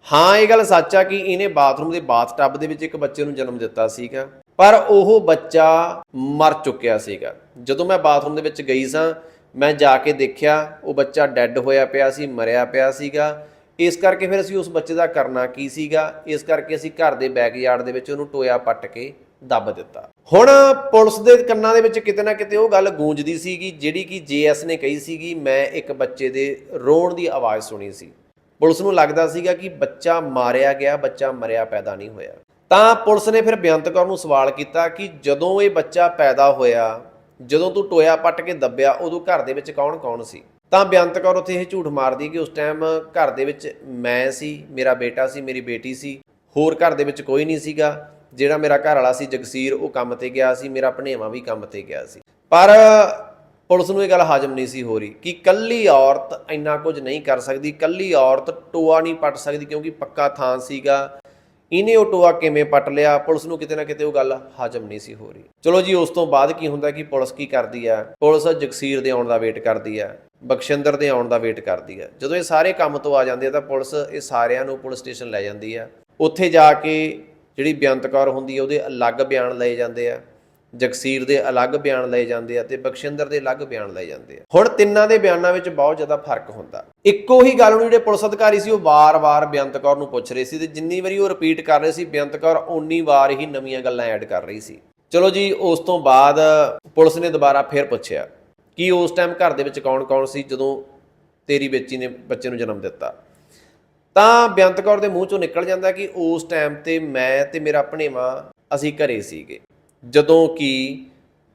ਹਾਂ, ਇਹ ਗੱਲ ਸੱਚ ਆ ਕਿ ਇਹਨੇ ਬਾਥਰੂਮ ਦੇ ਬਾਥ ਟੱਬ ਦੇ ਵਿੱਚ ਇੱਕ ਬੱਚੇ ਨੂੰ ਜਨਮ ਦਿੱਤਾ ਸੀਗਾ, ਪਰ ਉਹ ਬੱਚਾ ਮਰ ਚੁੱਕਿਆ ਸੀਗਾ। ਜਦੋਂ ਮੈਂ ਬਾਥਰੂਮ ਦੇ ਵਿੱਚ ਗਈ ਸਾਂ, ਮੈਂ ਜਾ ਕੇ ਦੇਖਿਆ, ਉਹ ਬੱਚਾ ਡੈੱਡ ਹੋਇਆ ਪਿਆ ਸੀ, ਮਰਿਆ ਪਿਆ ਸੀਗਾ। ਇਸ ਕਰਕੇ ਫਿਰ ਅਸੀਂ ਉਸ ਬੱਚੇ ਦਾ ਕਰਨਾ ਕੀ ਸੀਗਾ? ਇਸ ਕਰਕੇ ਅਸੀਂ ਘਰ ਦੇ ਬੈਕਯਾਰਡ ਦੇ ਵਿੱਚ ਉਹਨੂੰ ਟੋਇਆ ਪੱਟ ਕੇ ਦੱਬ ਦਿੱਤਾ। ਹੁਣ ਪੁਲਿਸ ਦੇ ਕੰਨਾਂ ਦੇ ਵਿੱਚ ਕਿਤੇ ਨਾ ਕਿਤੇ ਉਹ ਗੱਲ ਗੂੰਜਦੀ ਸੀਗੀ, ਜਿਹੜੀ ਕਿ ਜੇਐਸ ਨੇ ਕਹੀ ਸੀਗੀ, ਮੈਂ ਇੱਕ ਬੱਚੇ ਦੇ ਰੋਣ ਦੀ ਆਵਾਜ਼ ਸੁਣੀ ਸੀ। ਪੁਲਿਸ ਨੂੰ ਲੱਗਦਾ ਸੀਗਾ ਕਿ ਬੱਚਾ ਮਾਰਿਆ ਗਿਆ, ਬੱਚਾ ਮਰਿਆ, ਪੈਦਾ ਨਹੀਂ ਹੋਇਆ। ਤਾਂ ਪੁਲਿਸ ਨੇ ਫਿਰ ਬੇਅੰਤ ਕੌਰ ਨੂੰ ਸਵਾਲ ਕੀਤਾ ਕਿ ਜਦੋਂ ਇਹ ਬੱਚਾ ਪੈਦਾ ਹੋਇਆ, ਜਦੋਂ ਤੂੰ ਟੋਇਆ ਪੱਟ ਕੇ ਦੱਬਿਆ, ਉਦੋਂ ਘਰ ਦੇ ਵਿੱਚ ਕੌਣ-ਕੌਣ ਸੀ? ਤਾਂ ਬੇਅੰਤ ਕੌਰ ਉੱਥੇ ਇਹ ਝੂਠ ਮਾਰਦੀ ਕਿ ਉਸ ਟਾਈਮ ਘਰ ਦੇ ਵਿੱਚ ਮੈਂ ਸੀ, ਮੇਰਾ ਬੇਟਾ ਸੀ, ਮੇਰੀ ਬੇਟੀ ਸੀ, ਹੋਰ ਘਰ ਦੇ ਵਿੱਚ ਕੋਈ ਨਹੀਂ ਸੀਗਾ। ਜਿਹੜਾ ਮੇਰਾ ਘਰ ਵਾਲਾ ਸੀ, ਜਗਸੀਰ, ਉਹ ਕੰਮ ਤੇ ਗਿਆ ਸੀ, ਮੇਰਾ ਭਣੇਵਾ ਵੀ ਕੰਮ ਤੇ ਗਿਆ ਸੀ। ਪਰ ਪੁਲਿਸ ਨੂੰ ਇਹ ਗੱਲ ਹਾਜ਼ਮ ਨਹੀਂ ਸੀ ਹੋ ਰਹੀ ਕਿ ਕੱਲੀ ਔਰਤ ਇੰਨਾ ਕੁਝ ਨਹੀਂ ਕਰ ਸਕਦੀ ਕੱਲੀ ਔਰਤ ਟੋਆ ਨਹੀਂ ਪੱਟ ਸਕਦੀ ਕਿਉਂਕਿ ਪੱਕਾ ਥਾਂ ਸੀਗਾ। ਇਹਨੇ ਉਹ ਟੋਆ ਕਿਵੇਂ ਪੱਟ ਲਿਆ? ਪੁਲਿਸ ਨੂੰ ਕਿਤੇ ਨਾ ਕਿਤੇ ਉਹ ਗੱਲ ਹਾਜ਼ਮ ਨਹੀਂ ਸੀ ਹੋ ਰਹੀ। ਚਲੋ ਜੀ, ਉਸ ਤੋਂ ਬਾਅਦ ਕੀ ਹੁੰਦਾ ਕਿ ਪੁਲਿਸ ਕੀ ਕਰਦੀ ਆ ਪੁਲਿਸ ਜਗਸੀਰ ਦੇ ਆਉਣ ਦਾ ਵੇਟ ਕਰਦੀ ਆ ਬਖਸ਼ਿੰਦਰ ਦੇ ਆਉਣ ਦਾ ਵੇਟ ਕਰਦੀ ਆ ਜਦੋਂ ਇਹ ਸਾਰੇ ਕੰਮ ਤੋਂ ਆ ਜਾਂਦੇ ਆ ਤਾਂ ਪੁਲਿਸ ਇਹ ਸਾਰਿਆਂ ਨੂੰ ਪੁਲਿਸ ਸਟੇਸ਼ਨ ਲੈ ਜਾਂਦੀ ਆ ਉੱਥੇ ਜਾ ਕੇ ਜਿਹੜੀ ਬੇਅੰਤ ਕੌਰ ਹੁੰਦੀ ਆ ਉਹਦੇ ਅਲੱਗ ਬਿਆਨ ਲਏ ਜਾਂਦੇ ਆ। ਜਗਸੀਰ ਦੇ ਅਲੱਗ ਬਿਆਨ ਲਏ ਜਾਂਦੇ ਆ ਤੇ ਬਖਸ਼ਿੰਦਰ ਦੇ ਅਲੱਗ ਬਿਆਨ ਲਏ ਜਾਂਦੇ ਆ। ਹੁਣ ਤਿੰਨਾਂ ਦੇ ਬਿਆਨਾਂ ਵਿੱਚ ਬਹੁਤ ਜ਼ਿਆਦਾ ਫ਼ਰਕ ਹੁੰਦਾ। ਇੱਕੋ ਹੀ ਗੱਲ ਨੂੰ ਜਿਹੜੇ ਪੁਲਿਸ ਅਧਿਕਾਰੀ ਸੀ ਉਹ ਵਾਰ-ਵਾਰ ਬੇਅੰਤ ਕੌਰ ਨੂੰ ਪੁੱਛ ਰਹੇ ਸੀ ਤੇ ਜਿੰਨੀ ਵਾਰੀ ਉਹ ਰਿਪੀਟ ਕਰ ਰਹੇ ਸੀ, ਬੇਅੰਤ ਕੌਰ ਓਨੀ ਵਾਰ ਹੀ ਨਵੀਆਂ ਗੱਲਾਂ ਐਡ ਕਰ ਰਹੀ ਸੀ। ਚਲੋ ਜੀ, ਉਸ ਤੋਂ ਬਾਅਦ ਪੁਲਿਸ ਨੇ ਦੁਬਾਰਾ ਫੇਰ ਪੁੱਛਿਆ, ਕਿ ਉਸ ਟਾਈਮ ਘਰ ਦੇ ਵਿੱਚ ਕੌਣ-ਕੌਣ ਸੀ ਜਦੋਂ ਤੇਰੀ ਬੱਚੀ ਨੇ ਬੱਚੇ ਨੂੰ ਜਨਮ ਦਿੱਤਾ? ਤਾਂ ਬੇਅੰਤ ਕੌਰ ਦੇ ਮੂੰਹ ਚੋਂ ਨਿਕਲ ਜਾਂਦਾ ਕਿ ਉਸ ਟਾਈਮ ਤੇ ਮੈਂ ਤੇ ਮੇਰਾ ਭਣੇਵਾ ਅਸੀਂ ਘਰੇ ਸੀਗੇ। ਜਦੋਂ ਕਿ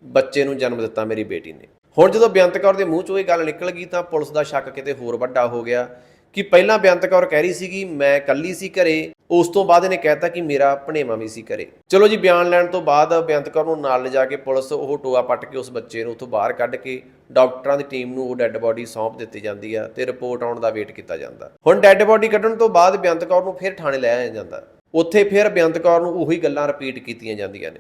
ਬੱਚੇ ਨੂੰ ਜਨਮ ਦਿੱਤਾ ਮੇਰੀ ਬੇਟੀ ਨੇ। ਹੁਣ ਜਦੋਂ ਬੇਅੰਤ ਕੌਰ ਦੇ ਮੂੰਹ ਚੋਂ ਇਹ ਗੱਲ ਨਿਕਲ ਗਈ ਤਾਂ ਪੁਲਿਸ ਦਾ ਸ਼ੱਕ ਕਿਤੇ ਹੋਰ ਵੱਡਾ ਹੋ ਗਿਆ ਕਿ ਪਹਿਲਾਂ ਬੇਅੰਤ ਕੌਰ ਕਹਿ ਰਹੀ ਸੀਗੀ, ਮੈਂ ਇਕੱਲੀ ਸੀ ਘਰੇ। ਉਸ ਤੋਂ ਬਾਅਦ ਇਹਨੇ ਕਹਿਤਾ ਕਿ ਮੇਰਾ ਭਣੇਵਾ ਵੀ ਸੀ ਘਰੇ। ਚਲੋ ਜੀ, ਬਿਆਨ ਲੈਣ ਤੋਂ ਬਾਅਦ ਬੇਅੰਤ ਕੌਰ ਨੂੰ ਨਾਲ ਲਿਜਾ ਕੇ ਪੁਲਿਸ ਉਹ ਟੋਆ ਪੱਟ ਕੇ ਉਸ ਬੱਚੇ ਨੂੰ ਉੱਥੋਂ ਬਾਹਰ ਕੱਢ ਕੇ ਡਾਕਟਰਾਂ ਦੀ ਟੀਮ ਨੂੰ ਉਹ ਡੈੱਡ ਬੋਡੀ ਸੌਂਪ ਦਿੱਤੀ ਜਾਂਦੀ ਆ ਤੇ ਰਿਪੋਰਟ ਆਉਣ ਦਾ ਵੇਟ ਕੀਤਾ ਜਾਂਦਾ। ਹੁਣ ਡੈੱਡ ਬੋਡੀ ਕੱਢਣ ਤੋਂ ਬਾਅਦ ਬੇਅੰਤ ਕੌਰ ਨੂੰ ਫਿਰ ਥਾਣੇ ਲੈ ਆਇਆ ਜਾਂਦਾ। ਉੱਥੇ ਫਿਰ ਬੇਅੰਤ ਕੌਰ ਨੂੰ ਉਹੀ ਗੱਲਾਂ ਰਿਪੀਟ ਕੀਤੀਆਂ ਜਾਂਦੀਆਂ ਨੇ।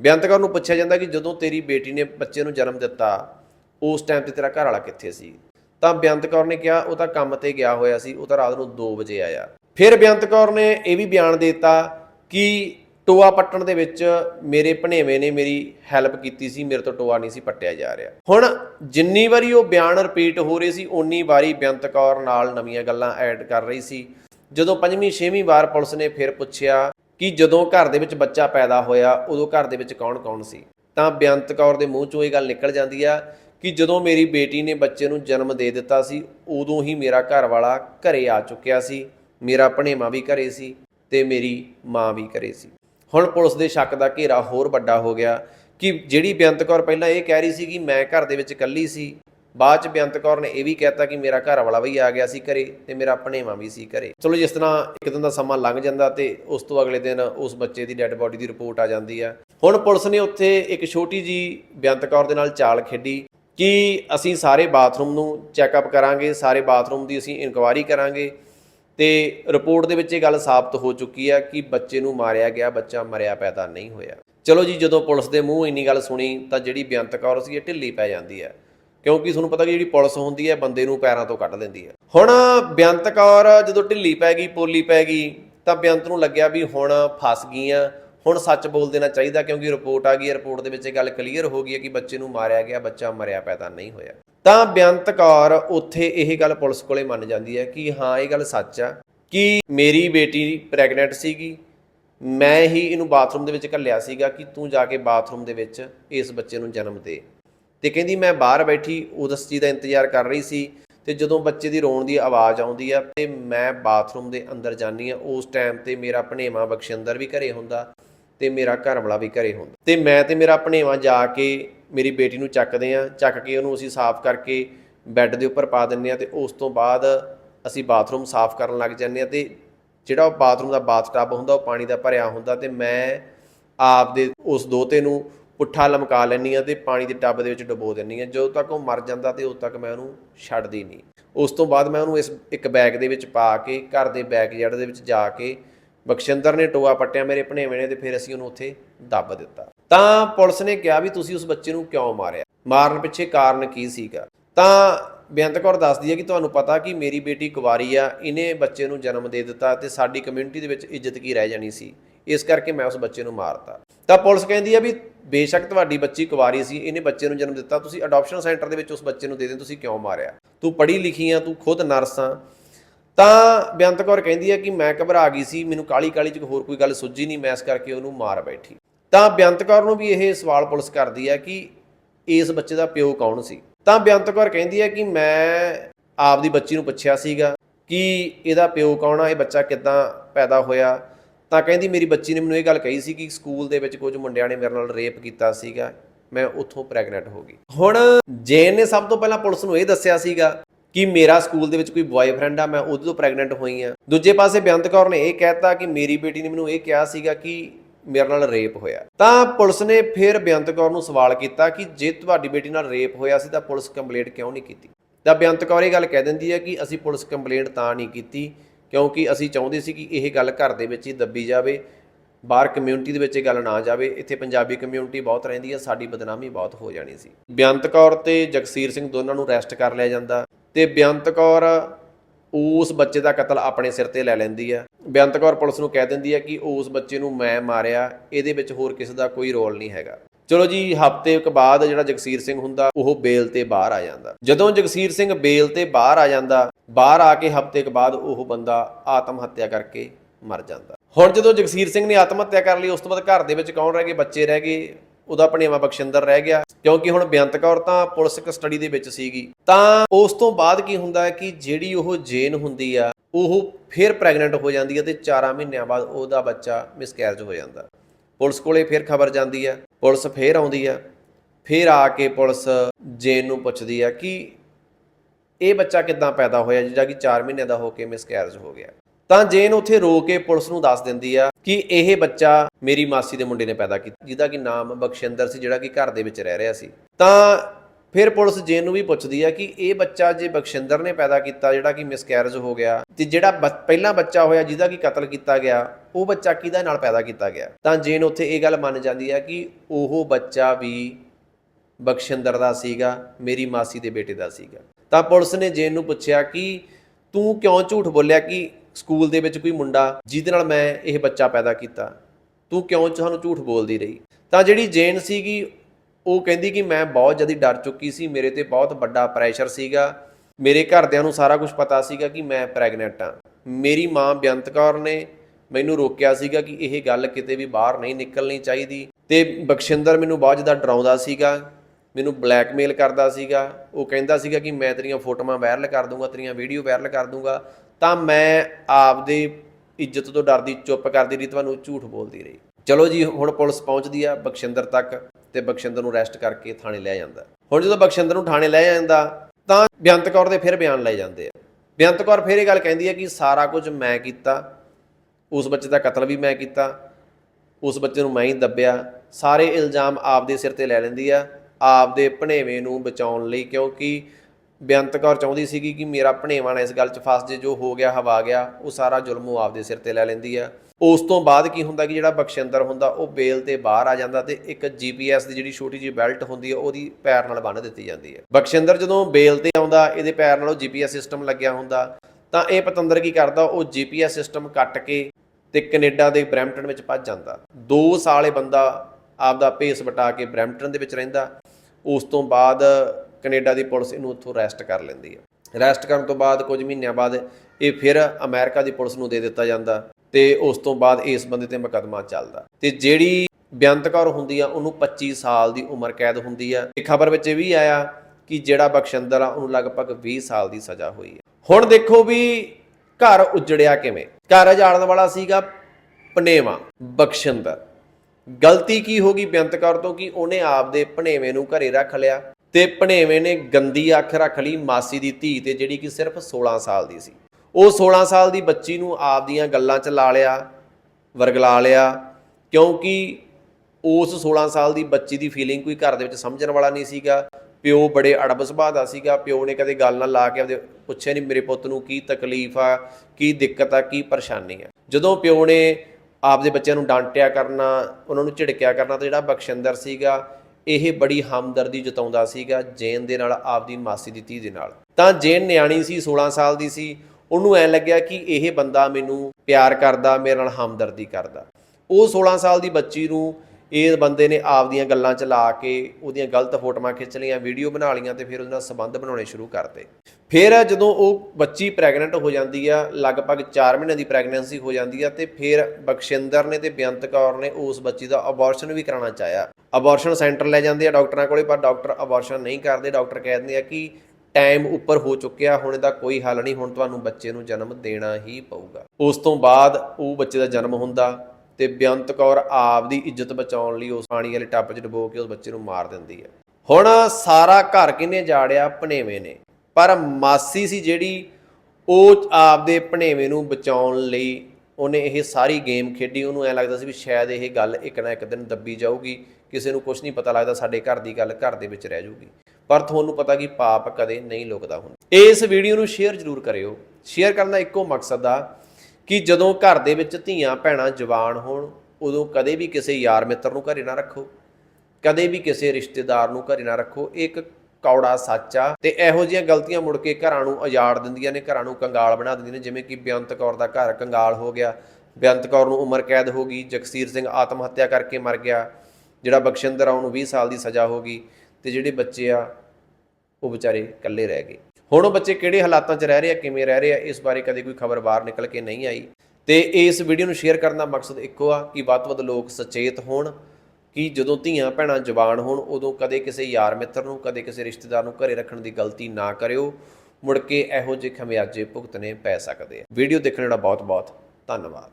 ਬੇਅੰਤ ਕੌਰ ਨੂੰ ਪੁੱਛਿਆ ਜਾਂਦਾ ਕਿ ਜਦੋਂ ਤੇਰੀ ਬੇਟੀ ਨੇ ਬੱਚੇ ਨੂੰ ਜਨਮ ਦਿੱਤਾ, ਉਸ ਟਾਈਮ ਤੇ ਤੇਰਾ ਘਰ ਵਾਲਾ ਕਿੱਥੇ ਸੀ? ਤਾਂ ਬੇਅੰਤ ਕੌਰ ਨੇ ਕਿਹਾ, ਉਹ ਤਾਂ ਕੰਮ ਤੇ ਗਿਆ ਹੋਇਆ ਸੀ, ਉਹ ਤਾਂ ਰਾਤ ਨੂੰ 2 ਵਜੇ ਆਇਆ। ਫਿਰ ਬੇਅੰਤ ਕੌਰ ਨੇ ਇਹ ਵੀ ਬਿਆਨ ਦੇ ਦਿੱਤਾ ਕਿ ਟੋਆ ਪੱਟਣ ਦੇ ਵਿੱਚ ਮੇਰੇ ਭਣੇਵੇਂ ਨੇ ਮੇਰੀ ਹੈਲਪ ਕੀਤੀ ਸੀ, ਮੇਰੇ ਤੋਂ ਟੋਆ ਨਹੀਂ ਸੀ ਪੱਟਿਆ ਜਾ ਰਿਹਾ। ਹੁਣ ਜਿੰਨੀ ਵਾਰੀ ਉਹ ਬਿਆਨ ਰਿਪੀਟ ਹੋ ਰਹੇ ਸੀ, ਓਨੀ ਵਾਰੀ ਬੇਅੰਤ ਕੌਰ ਨਾਲ ਨਵੀਆਂ ਗੱਲਾਂ ਐਡ ਕਰ ਰਹੀ ਸੀ। ਜਦੋਂ ਪੰਜਵੀਂ, ਛੇਵੀਂ ਵਾਰ ਪੁਲਿਸ ਨੇ ਫਿਰ ਪੁੱਛਿਆ ਕਿ ਜਦੋਂ ਘਰ ਦੇ ਵਿੱਚ ਬੱਚਾ ਪੈਦਾ ਹੋਇਆ, ਉਦੋਂ ਘਰ ਦੇ ਵਿੱਚ ਕੌਣ-ਕੌਣ ਸੀ? ਤਾਂ ਬੇਅੰਤ ਕੌਰ ਦੇ ਮੂੰਹ ਚੋਂ ਇਹ ਗੱਲ ਨਿਕਲ ਜਾਂਦੀ ਆ ਕਿ ਜਦੋਂ ਮੇਰੀ ਬੇਟੀ ਨੇ ਬੱਚੇ ਨੂੰ ਜਨਮ ਦੇ ਦਿੱਤਾ ਸੀ, ਉਦੋਂ ਹੀ ਮੇਰਾ ਘਰ ਵਾਲਾ ਘਰੇ ਆ ਚੁੱਕਿਆ ਸੀ। ਮੇਰਾ ਭਣੇਵਾ ਵੀ ਘਰੇ ਸੀ ਤੇ ਮੇਰੀ ਮਾਂ ਵੀ ਘਰੇ ਸੀ। ਹੁਣ ਪੁਲਿਸ ਦੇ ਸ਼ੱਕ ਦਾ ਘੇਰਾ ਹੋਰ ਵੱਡਾ ਹੋ ਗਿਆ ਕਿ ਜਿਹੜੀ ਬੇਅੰਤ ਕੌਰ ਪਹਿਲਾਂ ਇਹ ਕਹਿ ਰਹੀ ਸੀ ਕਿ ਮੈਂ ਘਰ ਦੇ ਵਿੱਚ ਇਕੱਲੀ ਸੀ ਬਾਅਦ ਚ ਬੇਅੰਤ ਕੌਰ ਨੇ ਇਹ ਵੀ ਕਹਿਤਾ ਕਿ ਮੇਰਾ ਘਰ ਵਾਲਾ ਵੀ ਆ ਗਿਆ ਸੀ ਘਰੇ ਤੇ ਮੇਰਾ ਭਣੇਵਾ ਵੀ ਸੀ ਘਰੇ। ਚਲੋ ਜਿਸ ਤਰ੍ਹਾਂ ਇੱਕ ਦਿਨ ਦਾ ਸਮਾਂ ਲੰਘ ਜਾਂਦਾ ਤੇ ਉਸ ਤੋਂ ਅਗਲੇ ਦਿਨ ਉਸ ਬੱਚੇ ਦੀ ਡੈੱਡ ਬੋਡੀ ਦੀ ਰਿਪੋਰਟ ਆ ਜਾਂਦੀ ਆ। ਹੁਣ ਪੁਲਿਸ ਨੇ ਉੱਥੇ ਇੱਕ ਛੋਟੀ ਜੀ ਬੇਅੰਤ ਕੌਰ ਦੇ ਨਾਲ ਚਾਲ ਖੇਡੀ ਕਿ ਅਸੀਂ ਸਾਰੇ ਬਾਥਰੂਮ ਨੂੰ ਚੈੱਕਅਪ ਕਰਾਂਗੇ, ਸਾਰੇ ਬਾਥਰੂਮ ਦੀ ਅਸੀਂ ਇਨਕੁਆਇਰੀ ਕਰਾਂਗੇ ਤੇ ਰਿਪੋਰਟ ਦੇ ਵਿੱਚ ਇਹ ਗੱਲ ਸਾਬਤ ਹੋ ਚੁੱਕੀ ਆ ਕਿ ਬੱਚੇ ਨੂੰ ਮਾਰਿਆ ਗਿਆ, ਬੱਚਾ ਮਰਿਆ ਪੈਦਾ ਨਹੀਂ ਹੋਇਆ। ਚਲੋ ਜੀ ਜਦੋਂ ਪੁਲਿਸ ਦੇ ਮੂੰਹ ਇੰਨੀ ਗੱਲ ਸੁਣੀ ਤਾਂ ਜਿਹੜੀ ਬੇਅੰਤ ਕੌਰ ਸੀ ਇਹ ਢਿੱਲੀ ਪੈ ਜਾਂਦੀ ਹੈ ਕਿਉਂਕਿ ਤੁਹਾਨੂੰ ਪਤਾ ਕਿ ਜਿਹੜੀ ਪੁਲਿਸ ਹੁੰਦੀ ਹੈ, ਬੰਦੇ ਨੂੰ ਪੈਰਾਂ ਤੋਂ ਕੱਢ ਲੈਂਦੀ ਹੈ। ਹੁਣ ਬੇਅੰਤ ਕੌਰ ਜਦੋਂ ਢਿੱਲੀ ਪੈ ਗਈ, ਪੋਲੀ ਪੈ ਗਈ, ਤਾਂ ਬੇਅੰਤ ਨੂੰ ਲੱਗਿਆ ਵੀ ਹੁਣ ਫਸ ਗਈ ਆ ਹੁਣ ਸੱਚ ਬੋਲ ਦੇਣਾ ਚਾਹੀਦਾ ਕਿਉਂਕਿ ਰਿਪੋਰਟ ਆ ਗਈ, ਰਿਪੋਰਟ ਦੇ ਵਿੱਚ ਇਹ ਗੱਲ ਕਲੀਅਰ ਹੋ ਗਈ ਹੈ ਕਿ ਬੱਚੇ ਨੂੰ ਮਾਰਿਆ ਗਿਆ, ਬੱਚਾ ਮਰਿਆ, ਪੈਦਾ ਨਹੀਂ ਹੋਇਆ। ਤਾਂ ਬੇਅੰਤ ਕੌਰ ਉੱਥੇ ਇਹ ਗੱਲ ਪੁਲਿਸ ਕੋਲੇ ਮੰਨ ਜਾਂਦੀ ਹੈ ਕਿ ਹਾਂ, ਇਹ ਗੱਲ ਸੱਚ ਆ ਕਿ ਮੇਰੀ ਬੇਟੀ ਪ੍ਰੈਗਨੈਂਟ ਸੀਗੀ। ਮੈਂ ਹੀ ਇਹਨੂੰ ਬਾਥਰੂਮ ਦੇ ਵਿੱਚ ਘੱਲਿਆ ਸੀਗਾ ਕਿ ਤੂੰ ਜਾ ਕੇ ਬਾਥਰੂਮ ਦੇ ਵਿੱਚ ਇਸ ਬੱਚੇ ਨੂੰ ਜਨਮ ਦੇ। ਤੇ ਕਹਿੰਦੀ ਮੈਂ ਬਾਹਰ ਬੈਠੀ ਉਸ ਚੀਜ਼ ਦਾ ਇੰਤਜ਼ਾਰ ਕਰ ਰਹੀ ਸੀ ਤੇ ਜਦੋਂ ਬੱਚੇ ਦੀ ਰੋਣ ਦੀ ਆਵਾਜ਼ ਆਉਂਦੀ ਆ ਤੇ ਮੈਂ ਬਾਥਰੂਮ ਦੇ ਅੰਦਰ ਜਾਨੀ ਆ, ਉਸ ਟਾਈਮ ਤੇ ਮੇਰਾ ਭਣੇਵਾ ਬਖਸ਼ਿੰਦਰ ਵੀ ਘਰੇ ਹੁੰਦਾ ਤੇ ਮੇਰਾ ਘਰ ਵਾਲਾ ਵੀ ਘਰੇ ਹੁੰਦਾ। ਤੇ ਮੈਂ ਤੇ ਮੇਰਾ ਭਣੇਵਾ ਜਾ ਕੇ ਮੇਰੀ ਬੇਟੀ ਨੂੰ ਚੱਕਦੇ ਆ, ਚੱਕ ਕੇ ਉਹਨੂੰ ਅਸੀਂ ਸਾਫ਼ ਕਰਕੇ ਬੈੱਡ ਦੇ ਉੱਪਰ ਪਾ ਦਿੰਨੇ ਆ ਤੇ ਉਸ ਤੋਂ ਬਾਅਦ ਅਸੀਂ ਬਾਥਰੂਮ ਸਾਫ਼ ਕਰਨ ਲੱਗ ਜਾਂਦੇ ਆ ਤੇ ਜਿਹੜਾ ਉਹ ਬਾਥਰੂਮ ਦਾ ਬਾਥਟਬ ਹੁੰਦਾ ਉਹ ਪਾਣੀ ਦਾ ਭਰਿਆ ਹੁੰਦਾ ਤੇ ਮੈਂ ਆਪ ਦੇ ਉਸ ਦੋਤੇ ਨੂੰ ਪੁੱਠਾ ਲਮਕਾ ਲੈਂਦੀ ਆ ਤੇ ਪਾਣੀ ਦੇ ਟੱਬ ਦੇ ਵਿੱਚ ਡੁਬੋ ਦਿੰਦੀ ਆ ਜਦੋਂ ਤੱਕ ਉਹ ਮਰ ਜਾਂਦਾ ਤੇ ਉਦੋਂ ਤੱਕ ਮੈਂ ਉਹਨੂੰ ਛੱਡਦੀ ਨਹੀਂ। ਉਸ ਤੋਂ ਬਾਅਦ ਮੈਂ ਉਹਨੂੰ ਇਸ ਇੱਕ ਬੈਗ ਦੇ ਵਿੱਚ ਪਾ ਕੇ, ਘਰ ਦੇ ਬੈਕ ਯਾਰਡ ਦੇ ਵਿੱਚ ਜਾ ਕੇ ਬਖਸ਼ਿੰਦਰ ਨੇ ਟੋਆ ਪੱਟਿਆ ਮੇਰੇ ਭਣੇਵੇਂ ਨੇ ਤੇ ਫਿਰ ਅਸੀਂ ਉਹਨੂੰ ਉੱਥੇ ਦੱਬ ਦਿੱਤਾ। ਤਾਂ ਪੁਲਿਸ ਨੇ ਕਿਹਾ ਵੀ ਤੁਸੀਂ ਉਸ ਬੱਚੇ ਨੂੰ ਕਿਉਂ ਮਾਰਿਆ? ਮਾਰਨ ਪਿੱਛੇ ਕਾਰਨ ਕੀ ਸੀਗਾ? ਤਾਂ ਬੇਅੰਤ ਕੌਰ ਦੱਸਦੀ ਹੈ ਕਿ ਤੁਹਾਨੂੰ ਪਤਾ ਕਿ ਮੇਰੀ ਬੇਟੀ ਕੁਵਾਰੀ ਆ, ਇਹਨੇ ਬੱਚੇ ਨੂੰ ਜਨਮ ਦੇ ਦਿੱਤਾ ਤੇ ਸਾਡੀ ਕਮਿਊਨਿਟੀ ਦੇ ਵਿੱਚ ਇੱਜ਼ਤ ਕੀ ਰਹਿ ਜਾਣੀ ਸੀ। ਇਸ ਕਰਕੇ ਮੈਂ ਉਸ ਬੱਚੇ ਨੂੰ ਮਾਰਤਾ। ਤਾਂ ਪੁਲਿਸ ਕਹਿੰਦੀ ਆ ਵੀ ਬੇਸ਼ੱਕ ਤੁਹਾਡੀ ਬੱਚੀ ਕੁਵਾਰੀ ਸੀ, ਇਹਨੇ ਬੱਚੇ ਨੂੰ ਜਨਮ ਦਿੱਤਾ, ਤੁਸੀਂ ਅਡਾਪਸ਼ਨ ਸੈਂਟਰ ਦੇ ਵਿੱਚ ਉਸ ਬੱਚੇ ਨੂੰ ਦੇ ਦੇ ਤੁਸੀਂ ਕਿਉਂ ਮਾਰਿਆ? ਤੂੰ ਪੜ੍ਹੀ ਲਿਖੀ ਆ, ਤੂੰ ਖੁਦ ਨਰਸ ਆ। ਤਾਂ ਬੇਅੰਤ ਕੌਰ ਕਹਿੰਦੀ ਹੈ ਕਿ ਮੈਂ ਘਬਰਾ ਗਈ ਸੀ, ਮੈਨੂੰ ਕਾਲੀ ਕਾਲੀ ਚ ਹੋਰ ਕੋਈ ਗੱਲ ਸੁੱਝੀ ਨਹੀਂ, ਮੈਂ ਇਸ ਕਰਕੇ ਉਹਨੂੰ ਮਾਰ ਬੈਠੀ। ਤਾਂ ਬੇਅੰਤ ਕੌਰ ਨੂੰ ਵੀ ਇਹ ਸਵਾਲ ਪੁਲਿਸ ਕਰਦੀ ਹੈ ਕਿ ਇਸ ਬੱਚੇ ਦਾ ਪਿਓ ਕੌਣ ਸੀ? ਤਾਂ ਬੇਅੰਤ ਕੌਰ ਕਹਿੰਦੀ ਹੈ ਕਿ ਮੈਂ ਆਪਦੀ ਬੱਚੀ ਨੂੰ ਪੁੱਛਿਆ ਸੀਗਾ ਕਿ ਇਹਦਾ ਪਿਓ ਕੌਣ ਆ, ਇਹ ਬੱਚਾ ਕਿੱਦਾਂ ਪੈਦਾ ਹੋਇਆ? ਤਾਂ ਕਹਿੰਦੀ ਮੇਰੀ ਬੱਚੀ ਨੇ ਮੈਨੂੰ ਇਹ ਗੱਲ ਕਹੀ ਸੀ ਕਿ ਸਕੂਲ ਦੇ ਵਿੱਚ ਕੁਝ ਮੁੰਡਿਆਂ ਨੇ ਮੇਰੇ ਨਾਲ ਰੇਪ ਕੀਤਾ ਸੀਗਾ, ਮੈਂ ਉੱਥੋਂ ਪ੍ਰੈਗਨੈਂਟ ਹੋ ਗਈ। ਹੁਣ ਜੇਨ ਨੇ ਸਭ ਤੋਂ ਪਹਿਲਾਂ ਪੁਲਿਸ ਨੂੰ ਇਹ ਦੱਸਿਆ ਸੀਗਾ ਕਿ ਮੇਰਾ ਸਕੂਲ ਦੇ ਵਿੱਚ ਕੋਈ ਬॉयਫ੍ਰੈਂਡ ਆ, ਮੈਂ ਉਹਦੇ ਤੋਂ ਪ੍ਰੈਗਨੈਂਟ ਹੋਈ ਆ। ਦੂਜੇ ਪਾਸੇ ਬੇਅੰਤ ਕੌਰ ਨੇ ਇਹ ਕਹਿਤਾ ਕਿ ਮੇਰੀ ਬੇਟੀ ਨੇ ਮੈਨੂੰ ਇਹ ਕਿਹਾ ਸੀਗਾ ਕਿ ਮੇਰੇ ਨਾਲ ਰੇਪ ਹੋਇਆ। ਤਾਂ ਪੁਲਿਸ ਨੇ ਫਿਰ ਬੇਅੰਤ ਕੌਰ ਨੂੰ ਸਵਾਲ ਕੀਤਾ ਕਿ ਜੇ ਤੁਹਾਡੀ ਬੇਟੀ ਨਾਲ ਰੇਪ ਹੋਇਆ ਸੀ ਤਾਂ ਪੁਲਿਸ ਕੰਪਲੇਂਟ ਕਿਉਂ ਨਹੀਂ ਕੀਤੀ? ਤਾਂ ਬੇਅੰਤ ਕੌਰ ਇਹ ਗੱਲ ਕਹਿ ਦਿੰਦੀ ਹੈ ਕਿ ਅਸੀਂ ਪੁਲਿਸ ਕੰਪਲੇਂਟ ਤਾਂ ਨਹੀਂ ਕੀਤੀ ਕਿਉਂਕਿ ਅਸੀਂ ਚਾਹੁੰਦੇ ਸੀ ਕਿ ਇਹ ਗੱਲ ਘਰ ਦੇ ਵਿੱਚ ਹੀ ਦੱਬੀ ਜਾਵੇ, ਬਾਹਰ ਕਮਿਊਨਿਟੀ ਦੇ ਵਿੱਚ ਇਹ ਗੱਲ ਨਾ ਜਾਵੇ, ਇੱਥੇ ਪੰਜਾਬੀ ਕਮਿਊਨਿਟੀ ਬਹੁਤ ਰਹਿੰਦੀ ਹੈ ਸਾਡੀ ਬਦਨਾਮੀ ਬਹੁਤ ਹੋ ਜਾਣੀ ਸੀ। ਬੇਅੰਤ ਕੌਰ ਤੇ ਜਗਸੀਰ ਸਿੰਘ ਦੋਨਾਂ ਨੂੰ ਅਰੈਸਟ ਕਰ ਲਿਆ ਜਾਂਦਾ ਤੇ ਬੇਅੰਤ ਕੌਰ ਉਸ ਬੱਚੇ ਦਾ ਕਤਲ ਆਪਣੇ ਸਿਰ ਤੇ ਲੈ ਲੈਂਦੀ ਹੈ ਬੇਅੰਤ ਕੌਰ ਪੁਲਿਸ ਨੂੰ ਕਹਿ ਦਿੰਦੀ ਹੈ ਕਿ ਉਸ ਬੱਚੇ ਨੂੰ ਮੈਂ ਮਾਰਿਆ, ਇਹਦੇ ਵਿੱਚ ਹੋਰ ਕਿਸੇ ਦਾ ਕੋਈ ਰੋਲ ਨਹੀਂ ਹੈਗਾ। ਚਲੋ ਜੀ, ਹਫ਼ਤੇ ਕੁ ਬਾਅਦ ਜਿਹੜਾ ਜਗਸੀਰ ਸਿੰਘ ਹੁੰਦਾ, ਉਹ ਬੇਲ ਤੇ ਬਾਹਰ ਆ ਜਾਂਦਾ। ਜਦੋਂ ਜਗਸੀਰ ਸਿੰਘ ਬੇਲ ਤੇ ਬਾਹਰ ਆ ਜਾਂਦਾ, ਬਾਹਰ ਆ ਕੇ ਹਫ਼ਤੇ ਕੁ ਬਾਅਦ ਉਹ ਬੰਦਾ ਆਤਮ ਹੱਤਿਆ ਕਰਕੇ ਮਰ ਜਾਂਦਾ। ਹੁਣ ਜਦੋਂ ਜਗਸੀਰ ਸਿੰਘ ਨੇ ਆਤਮ ਹੱਤਿਆ ਕਰ ਲਈ, ਉਸ ਤੋਂ ਬਾਅਦ ਘਰ ਦੇ ਵਿੱਚ ਕੌਣ ਰਹਿ ਗਏ? ਬੱਚੇ ਰਹਿ ਗਏ। ਉਹਦਾ ਭਣੇਵਾ ਬਖਸ਼ਿੰਦਰ ਰਹਿ ਗਿਆ। ਕਿਉਂਕਿ ਹੁਣ ਬੇਅੰਤ ਕੌਰ ਤਾਂ ਪੁਲਿਸ ਕਸਟਡੀ ਦੇ ਵਿੱਚ ਸੀਗੀ। ਤਾਂ ਉਸ ਤੋਂ ਬਾਅਦ ਕੀ ਹੁੰਦਾ ਹੈ ਕਿ ਜਿਹੜੀ ਉਹ ਜੇਨ ਹੁੰਦੀ ਆ, ਉਹ ਫਿਰ ਪ੍ਰੈਗਨੈਂਟ ਹੋ ਜਾਂਦੀ ਹੈ ਤੇ 4 ਮਹੀਨਿਆਂ ਬਾਅਦ ਉਹਦਾ ਬੱਚਾ ਮਿਸਕੈਰਜ ਹੋ ਜਾਂਦਾ। ਪੁਲਿਸ ਕੋਲੇ ਫਿਰ ਖਬਰ ਜਾਂਦੀ ਆ। ਪੁਲਿਸ ਫੇਰ ਆਉਂਦੀ ਆ, ਫਿਰ ਆ ਕੇ ਪੁਲਿਸ ਜੇਨ ਨੂੰ ਪੁੱਛਦੀ ਆ ਕਿ ਇਹ ਬੱਚਾ ਕਿੱਦਾਂ ਪੈਦਾ ਹੋਇਆ ਜਿਹੜਾ ਕਿ 4 ਮਹੀਨਿਆਂ ਦਾ ਹੋ ਕੇ ਮਿਸਕੈਰਜ ਹੋ ਗਿਆ। ਤਾਂ ਜੇਨ ਉੱਥੇ ਰੋ ਕੇ ਪੁਲਿਸ ਨੂੰ ਦੱਸ ਦਿੰਦੀ ਆ ਕਿ ਇਹ ਬੱਚਾ ਮੇਰੀ ਮਾਸੀ ਦੇ ਮੁੰਡੇ ਨੇ ਪੈਦਾ ਕੀਤਾ, ਜਿਹਦਾ ਕਿ ਨਾਮ ਬਖਸ਼ਿੰਦਰ ਸੀ, ਜਿਹੜਾ ਕਿ ਘਰ ਦੇ ਵਿੱਚ ਰਹਿ ਰਿਹਾ ਸੀ। ਤਾਂ ਫਿਰ ਪੁਲਿਸ ਜੇਨ ਨੂੰ ਵੀ ਪੁੱਛਦੀ ਹੈ ਕਿ ਇਹ ਬੱਚਾ ਜੇ ਬਖਸ਼ਿੰਦਰ ਨੇ ਪੈਦਾ ਕੀਤਾ, ਜਿਹੜਾ ਕਿ ਮਿਸਕੈਰਜ ਹੋ ਗਿਆ, ਤੇ ਜਿਹੜਾ ਬ- ਪਹਿਲਾ ਬੱਚਾ ਹੋਇਆ ਜਿਹਦਾ ਕਿ ਕਤਲ ਕੀਤਾ ਗਿਆ, ਉਹ ਬੱਚਾ ਕਿਹਦਾ ਨਾਲ ਪੈਦਾ ਕੀਤਾ ਗਿਆ? ਤਾਂ ਜੇਨ ਉੱਥੇ ਇਹ ਗੱਲ ਮੰਨ ਜਾਂਦੀ ਹੈ ਕਿ ਉਹ ਬੱਚਾ ਵੀ ਬਖਸ਼ਿੰਦਰ ਦਾ ਸੀਗਾ, ਮੇਰੀ ਮਾਸੀ ਦੇ ਬੇਟੇ ਦਾ ਸੀਗਾ। ਤਾਂ ਪੁਲਿਸ ਨੇ ਜੇਨ ਨੂੰ ਪੁੱਛਿਆ ਕਿ ਤੂੰ ਕਿਉਂ ਝੂਠ ਬੋਲਿਆ ਕਿ ਸਕੂਲ ਦੇ ਵਿੱਚ ਕੋਈ ਮੁੰਡਾ ਜਿਹਦੇ ਨਾਲ ਮੈਂ ਇਹ ਬੱਚਾ ਪੈਦਾ ਕੀਤਾ? ਤੂੰ ਕਿਉਂ ਸਾਨੂੰ ਝੂਠ ਬੋਲਦੀ ਰਹੀ? ਤਾਂ ਜਿਹੜੀ ਜੇਨ ਸੀਗੀ ਉਹ ਕਹਿੰਦੀ ਕਿ ਮੈਂ ਬਹੁਤ ਜਲਦੀ ਡਰ ਚੁੱਕੀ ਸੀ, ਮੇਰੇ ਤੇ ਬਹੁਤ ਵੱਡਾ ਪ੍ਰੈਸ਼ਰ ਸੀਗਾ। ਮੇਰੇ ਘਰਦਿਆਂ ਨੂੰ ਸਾਰਾ ਕੁਝ ਪਤਾ ਸੀਗਾ ਕਿ ਮੈਂ ਪ੍ਰੈਗਨੈਂਟ ਆ ਮੇਰੀ ਮਾਂ ਬੇਅੰਤ ਕੌਰ ਨੇ ਮੈਨੂੰ ਰੋਕਿਆ ਸੀਗਾ ਕਿ ਇਹ ਗੱਲ ਕਿਤੇ ਵੀ ਬਾਹਰ ਨਹੀਂ ਨਿਕਲਣੀ ਚਾਹੀਦੀ ਤੇ ਬਖਸ਼ਿੰਦਰ ਮੈਨੂੰ ਬਹੁਤ ਜ਼ਿਆਦਾ ਡਰਾਉਂਦਾ ਸੀਗਾ, ਮੈਨੂੰ ਬਲੈਕਮੇਲ ਕਰਦਾ ਸੀਗਾ। ਉਹ ਕਹਿੰਦਾ ਸੀਗਾ ਕਿ ਮੈਂ ਤੇਰੀਆਂ ਫੋਟੋਆਂ ਵਾਇਰਲ ਕਰ ਦੂੰਗਾ, ਤੇਰੀਆਂ ਵੀਡੀਓ ਵਾਇਰਲ ਕਰ ਦੂੰਗਾ। ਤਾਂ ਮੈਂ ਆਪਦੇ ਇੱਜ਼ਤ ਤੋਂ ਡਰਦੀ, ਚੁੱਪ ਕਰਦੀ ਰਹੀ ਤੁਹਾਨੂੰ ਝੂਠ ਬੋਲਦੀ ਰਹੀ। ਚਲੋ ਜੀ, ਹੁਣ ਪੁਲਿਸ ਪਹੁੰਚਦੀ ਆ ਬਖਸ਼ਿੰਦਰ ਤੱਕ। ਤੇ ਬਖਸ਼ਿੰਦਰ ਨੂੰ ਅਰੈਸਟ ਕਰਕੇ ਥਾਣੇ ਲੈ ਜਾਂਦਾ। ਹੁਣ ਜਦੋਂ ਬਖਸ਼ਿੰਦਰ ਨੂੰ ਥਾਣੇ ਲੈ ਜਾਂਦਾ, ਤਾਂ ਬੇਅੰਤ ਕੌਰ ਦੇ ਫਿਰ ਬਿਆਨ ਲਏ ਜਾਂਦੇ ਆ। ਬੇਅੰਤ ਕੌਰ ਫਿਰ ਇਹ ਗੱਲ ਕਹਿੰਦੀ ਹੈ ਕਿ ਸਾਰਾ ਕੁਝ ਮੈਂ ਕੀਤਾ, ਉਸ ਬੱਚੇ ਦਾ ਕਤਲ ਵੀ ਮੈਂ ਕੀਤਾ, ਉਸ ਬੱਚੇ ਨੂੰ ਮੈਂ ਹੀ ਦੱਬਿਆ, ਸਾਰੇ ਇਲਜ਼ਾਮ ਆਪਦੇ ਸਿਰ ਤੇ ਲੈ ਲੈਂਦੀ ਆ, ਆਪਦੇ ਭਣੇਵੇਂ ਨੂੰ ਬਚਾਉਣ ਲਈ, ਕਿਉਂਕਿ ਬੇਅੰਤ ਕੌਰ ਚਾਹੁੰਦੀ ਸੀਗੀ ਕਿ ਮੇਰਾ ਭਣੇਵਾ ਨਾ ਇਸ ਗੱਲ 'ਚ ਫਸ ਜੇ ਜੋ ਹੋ ਗਿਆ, ਹਵਾ ਗਿਆ, ਉਹ ਸਾਰਾ ਜ਼ੁਲਮ ਉਹ ਆਪਦੇ ਸਿਰ ਤੇ ਲੈ ਲੈਂਦੀ ਆ। ਉਸ ਤੋਂ ਬਾਅਦ ਕੀ ਹੁੰਦਾ ਕਿ ਜਿਹੜਾ ਬਖਸ਼ਿੰਦਰ ਹੁੰਦਾ, ਉਹ ਬੇਲ ਤੇ ਬਾਹਰ ਆ ਜਾਂਦਾ ਤੇ ਇੱਕ ਜੀਪੀਐਸ ਦੀ ਜਿਹੜੀ ਛੋਟੀ ਜਿਹੀ ਬੈਲਟ ਹੁੰਦੀ ਹੈ, ਉਹਦੀ ਪੈਰ ਨਾਲ ਬੰਨ੍ਹ ਦਿੱਤੀ ਜਾਂਦੀ ਹੈ। ਬਖਸ਼ਿੰਦਰ ਜਦੋਂ ਬੇਲ ਤੇ ਆਉਂਦਾ, ਇਹਦੇ ਪੈਰ ਨਾਲ ਉਹ ਜੀਪੀਐਸ ਸਿਸਟਮ ਲੱਗਿਆ ਹੁੰਦਾ, ਤਾਂ ਇਹ ਪਤੰਦਰ ਕੀ ਕਰਦਾ, ਉਹ ਜੀਪੀਐਸ ਸਿਸਟਮ ਕੱਟ ਕੇ ਤੇ ਕੈਨੇਡਾ ਦੇ ਬਰੈਂਪਟਨ ਵਿੱਚ ਭੱਜ ਜਾਂਦਾ। 2 ਸਾਲ ਇਹ ਬੰਦਾ ਆਪਦਾ ਭੇਸ ਵਟਾ ਕੇ ਬਰੈਂਪਟਨ ਦੇ ਵਿੱਚ ਰਹਿੰਦਾ, ਉਸ ਤੋਂ ਬਾਅਦ ਕੈਨੇਡਾ ਦੀ ਪੁਲਿਸ ਇਹਨੂੰ ਉੱਥੋਂ ਅਰੈਸਟ ਕਰ ਲੈਂਦੀ ਹੈ। ਅਰੈਸਟ ਕਰਨ ਤੋਂ ਬਾਅਦ ਕੁਝ ਮਹੀਨਿਆਂ ਬਾਅਦ ਇਹ ਫਿਰ ਅਮਰੀਕਾ ਦੀ ਪੁਲਿਸ ਨੂੰ ਦੇ ਦਿੱਤਾ ਜਾਂਦਾ। ਤੇ ਉਸ ਤੋਂ ਬਾਅਦ ਇਸ ਬੰਦੇ ਤੇ ਮੁਕੱਦਮਾ ਚੱਲਦਾ। ਤੇ ਜਿਹੜੀ ਬੇਅੰਤ ਕੌਰ ਹੁੰਦੀ ਆ, ਉਹਨੂੰ 25 ਸਾਲ ਦੀ ਉਮਰ ਕੈਦ ਹੁੰਦੀ ਆ। ਤੇ ਖਬਰ ਵਿੱਚ ਇਹ ਵੀ ਆਇਆ ਕਿ ਜਿਹੜਾ ਬਖਸ਼ਿੰਦਰ ਆ, ਉਹਨੂੰ ਲਗਭਗ 20 ਸਾਲ ਦੀ ਸਜ਼ਾ ਹੋਈ ਹੈ ਹੁਣ ਦੇਖੋ ਵੀ ਘਰ ਉਜੜਿਆ ਕਿਵੇਂ। ਘਰ ਉਜਾੜਨ ਵਾਲਾ ਸੀਗਾ ਪਨੇਵਾ, ਬਖਸ਼ਿੰਦਰ। ਗਲਤੀ ਕੀ ਹੋ ਗਈ ਬੇਅੰਤ ਕੌਰ ਤੋਂ? ਕਿ ਉਹਨੇ ਆਪਦੇ ਭਣੇਵੇਂ ਨੂੰ ਘਰੇ ਰੱਖ ਲਿਆ। ਤੇ ਭਣੇਵੇਂ ਨੇ ਗੰਦੀ ਅੱਖ ਰੱਖ ਲਈ ਮਾਸੀ ਦੀ ਧੀ ਤੇ, ਜਿਹੜੀ ਕਿ ਸਿਰਫ 16 ਸਾਲ ਦੀ ਸੀ। ਉਹ 16 ਸਾਲ ਦੀ ਬੱਚੀ ਨੂੰ ਆਪਦੀਆਂ ਗੱਲਾਂ 'ਚ ਲਾ ਲਿਆ, ਵਰਗਲਾ ਲਿਆ, ਕਿਉਂਕਿ ਉਸ 16 ਸਾਲ ਦੀ ਬੱਚੀ ਦੀ ਫੀਲਿੰਗ ਕੋਈ ਘਰ ਦੇ ਵਿੱਚ ਸਮਝਣ ਵਾਲਾ ਨਹੀਂ ਸੀਗਾ। ਪਿਓ ਬੜੇ ਅੜਬ ਸੁਭਾਅ ਦਾ ਸੀਗਾ। ਪਿਓ ਨੇ ਕਦੇ ਗੱਲ ਨਾ ਲਾ ਕੇ ਆਪਦੇ ਪੁੱਛਿਆ ਨਹੀਂ ਮੇਰੇ ਪੁੱਤ ਨੂੰ ਕੀ ਤਕਲੀਫ ਆ? ਕੀ ਦਿੱਕਤ ਆ? ਕੀ ਪਰੇਸ਼ਾਨੀ ਆ? ਜਦੋਂ ਪਿਓ ਨੇ ਆਪਦੇ ਬੱਚਿਆਂ ਨੂੰ ਡਾਂਟਿਆ ਕਰਨਾ, ਉਹਨਾਂ ਨੂੰ ਝਿੜਕਿਆ ਕਰਨਾ, ਤਾਂ ਜਿਹੜਾ ਬਖਸ਼ਿੰਦਰ ਸੀਗਾ, ਇਹ ਬੜੀ ਹਮਦਰਦੀ ਜਤਾਉਂਦਾ ਸੀਗਾ ਜੈਨ ਦੇ ਨਾਲ, ਆਪਦੀ ਮਾਸੀ ਦੀ ਧੀ ਦੇ ਨਾਲ। ਤਾਂ ਜੈਨ ਨਿਆਣੀ ਸੀ 16 ਸਾਲ ਦੀ ਸੀ। ਉਹਨੂੰ ਐ ਲੱਗਿਆ ਕਿ ਇਹ ਬੰਦਾ ਮੈਨੂੰ ਪਿਆਰ ਕਰਦਾ, ਮੇਰੇ ਨਾਲ ਹਮਦਰਦੀ ਕਰਦਾ। ਉਹ 16 ਸਾਲ ਦੀ ਬੱਚੀ ਨੂੰ ਇਹ ਬੰਦੇ ਨੇ ਆਪਦੀਆਂ ਗੱਲਾਂ ਚ ਲਾ ਕੇ ਉਹਦੀਆਂ ਗਲਤ ਫੋਟੋਆਂ ਖਿੱਚ ਲਈਆਂ, ਵੀਡੀਓ ਬਣਾ ਲਈਆਂ ਤੇ ਫਿਰ ਉਹਦੇ ਨਾਲ ਸੰਬੰਧ ਬਣਾਉਣੇ ਸ਼ੁਰੂ ਕਰਤੇ। ਫਿਰ ਜਦੋਂ ਉਹ ਬੱਚੀ ਪ੍ਰੈਗਨੈਂਟ ਹੋ ਜਾਂਦੀ ਆ, ਲਗਭਗ 4 ਮਹੀਨੇ ਦੀ ਪ੍ਰੈਗਨੈਂਸੀ ਹੋ ਜਾਂਦੀ ਆ ਤੇ ਫਿਰ ਬਖਸ਼ਿੰਦਰ ਨੇ ਤੇ ਬੇਅੰਤ ਕੌਰ ਨੇ ਉਸ ਬੱਚੀ ਦਾ ਅਬੋਰਸ਼ਨ ਵੀ ਕਰਾਉਣਾ ਚਾਹਿਆ। ਅਬੋਰਸ਼ਨ ਸੈਂਟਰ ਲੈ ਜਾਂਦੇ ਆ ਡਾਕਟਰਾਂ ਕੋਲੇ, ਪਰ ਡਾਕਟਰ ਅਬੋਰਸ਼ਨ ਨਹੀਂ ਕਰਦੇ। ਡਾਕਟਰ ਕਹਿ ਦਿੰਦੇ ਆ ਕਿ ਟਾਈਮ ਉੱਪਰ ਹੋ ਚੁੱਕਿਆ, ਹੁਣ ਇਹਦਾ ਕੋਈ ਹੱਲ ਨਹੀਂ, ਹੁਣ ਤੁਹਾਨੂੰ ਬੱਚੇ ਨੂੰ ਜਨਮ ਦੇਣਾ ਹੀ ਪਊਗਾ। ਉਸ ਤੋਂ ਬਾਅਦ ਉਹ ਬੱਚੇ ਦਾ ਜਨਮ ਹੁੰਦਾ ਤੇ ਬੇਅੰਤ ਕੌਰ ਆਪ ਦੀ ਇੱਜ਼ਤ ਬਚਾਉਣ ਲਈ ਉਸ ਪਾਣੀ ਵਾਲੇ ਟੱਪ 'ਚ ਡੁਬੋ ਕੇ ਉਸ ਬੱਚੇ ਨੂੰ ਮਾਰ ਦਿੰਦੀ ਹੈ। ਹੁਣ ਸਾਰਾ ਘਰ ਕਿਨੇ ਜਾੜਿਆ? ਭਣੇਵੇਂ ਨੇ। ਪਰ ਮਾਸੀ ਸੀ ਜਿਹੜੀ, ਉਹ ਆਪਦੇ ਭਣੇਵੇਂ ਨੂੰ ਬਚਾਉਣ ਲਈ ਉਹਨੇ ਇਹ ਸਾਰੀ ਗੇਮ ਖੇਡੀ। ਉਹਨੂੰ ਐ ਲੱਗਦਾ ਸੀ ਵੀ ਸ਼ਾਇਦ ਇਹ ਗੱਲ ਇੱਕ ਨਾ ਇੱਕ ਦਿਨ ਦੱਬੀ ਜਾਊਗੀ। ਕਿਸੇ ਨੂੰ ਕੁਝ ਨਹੀਂ ਪਤਾ ਲੱਗਦਾ, ਸਾਡੇ ਘਰ ਦੀ ਗੱਲ ਘਰ ਦੇ ਵਿੱਚ ਰਹਿ ਜਾਊਗੀ। ਪਰ ਤੁਹਾਨੂੰ ਪਤਾ ਕਿ ਪਾਪ ਕਦੇ ਨਹੀਂ ਲੁਕਦਾ ਹੁੰਦਾ। ਇਸ ਵੀਡੀਓ ਨੂੰ ਸ਼ੇਅਰ ਜ਼ਰੂਰ ਕਰਿਓ। ਸ਼ੇਅਰ ਕਰਨ ਦਾ ਇੱਕੋ ਮਕਸਦ ਆ ਕਿ ਜਦੋਂ ਘਰ ਦੇ ਵਿੱਚ ਧੀਆਂ, ਭੈਣਾਂ ਜਵਾਨ ਹੋਣ, ਉਦੋਂ ਕਦੇ ਵੀ ਕਿਸੇ ਯਾਰ ਮਿੱਤਰ ਨੂੰ ਘਰੇ ਨਾ ਰੱਖੋ। ਕਦੇ ਵੀ ਕਿਸੇ ਰਿਸ਼ਤੇਦਾਰ ਨੂੰ ਘਰੇ ਨਾ ਰੱਖੋ। ਇਹ ਇੱਕ ਕੌੜਾ ਸੱਚ ਆ ਤੇ ਇਹੋ ਜਿਹੀਆਂ ਗਲਤੀਆਂ ਮੁੜ ਕੇ ਘਰਾਂ ਨੂੰ ਉਜਾੜ ਦਿੰਦੀਆਂ ਨੇ, ਘਰਾਂ ਨੂੰ ਕੰਗਾਲ ਬਣਾ ਦਿੰਦੀਆਂ ਨੇ। ਜਿਵੇਂ ਕਿ ਬੇਅੰਤ ਕੌਰ ਦਾ ਘਰ ਕੰਗਾਲ ਹੋ ਗਿਆ। ਬੇਅੰਤ ਕੌਰ ਨੂੰ ਉਮਰ ਕੈਦ ਹੋ ਗਈ। ਜਗਸੀਰ ਸਿੰਘ ਆਤਮ ਹੱਤਿਆ ਕਰਕੇ ਮਰ ਗਿਆ। ਜਿਹੜਾ ਬਖਸ਼ਿੰਦਰ ਆ, ਉਹਨੂੰ 20 ਸਾਲ ਦੀ ਸਜ਼ਾ ਹੋ ਗਈ। ਤੇ ਜਿਹੜੇ ਬੱਚੇ ਆ, ਉਹ ਵਿਚਾਰੇ ਇਕੱਲੇ ਰਹਿ ਗਏ। ਹੁਣ ਉਹ ਬੱਚੇ ਕਿਹੜੇ ਹਾਲਾਤਾਂ 'ਚ ਰਹਿ ਰਹੇ ਆ, ਕਿਵੇਂ ਰਹਿ ਰਹੇ ਆ, ਇਸ ਬਾਰੇ ਕਦੇ ਕੋਈ ਖਬਰ ਬਾਹਰ ਨਿਕਲ ਕੇ ਨਹੀਂ ਆਈ। ਤੇ ਇਸ ਵੀਡੀਓ ਨੂੰ ਸ਼ੇਅਰ ਕਰਨ ਦਾ ਮਕਸਦ ਇੱਕੋ ਆ, ਕਿ ਵੱਧ ਤੋਂ ਵੱਧ ਲੋਕ ਸੁਚੇਤ ਹੋਣ, ਕਿ ਜਦੋਂ ਧੀਆਂ ਭੈਣਾਂ ਜਵਾਨ ਹੋਣ, ਉਦੋਂ ਕਦੇ ਕਿਸੇ ਯਾਰ ਮਿੱਤਰ ਨੂੰ, ਕਦੇ ਕਿਸੇ ਰਿਸ਼ਤੇਦਾਰ ਨੂੰ ਘਰੇ ਰੱਖਣ ਦੀ ਗਲਤੀ ਨਾ ਕਰਿਓ। ਮੁੜ ਕੇ ਇਹੋ ਜਿਹੇ ਖਮਿਆਜੇ ਭੁਗਤਣੇ ਪੈ ਸਕਦੇ ਆ। ਵੀਡੀਓ ਦੇਖਣ ਦਾ ਬਹੁਤ ਬਹੁਤ ਧੰਨਵਾਦ।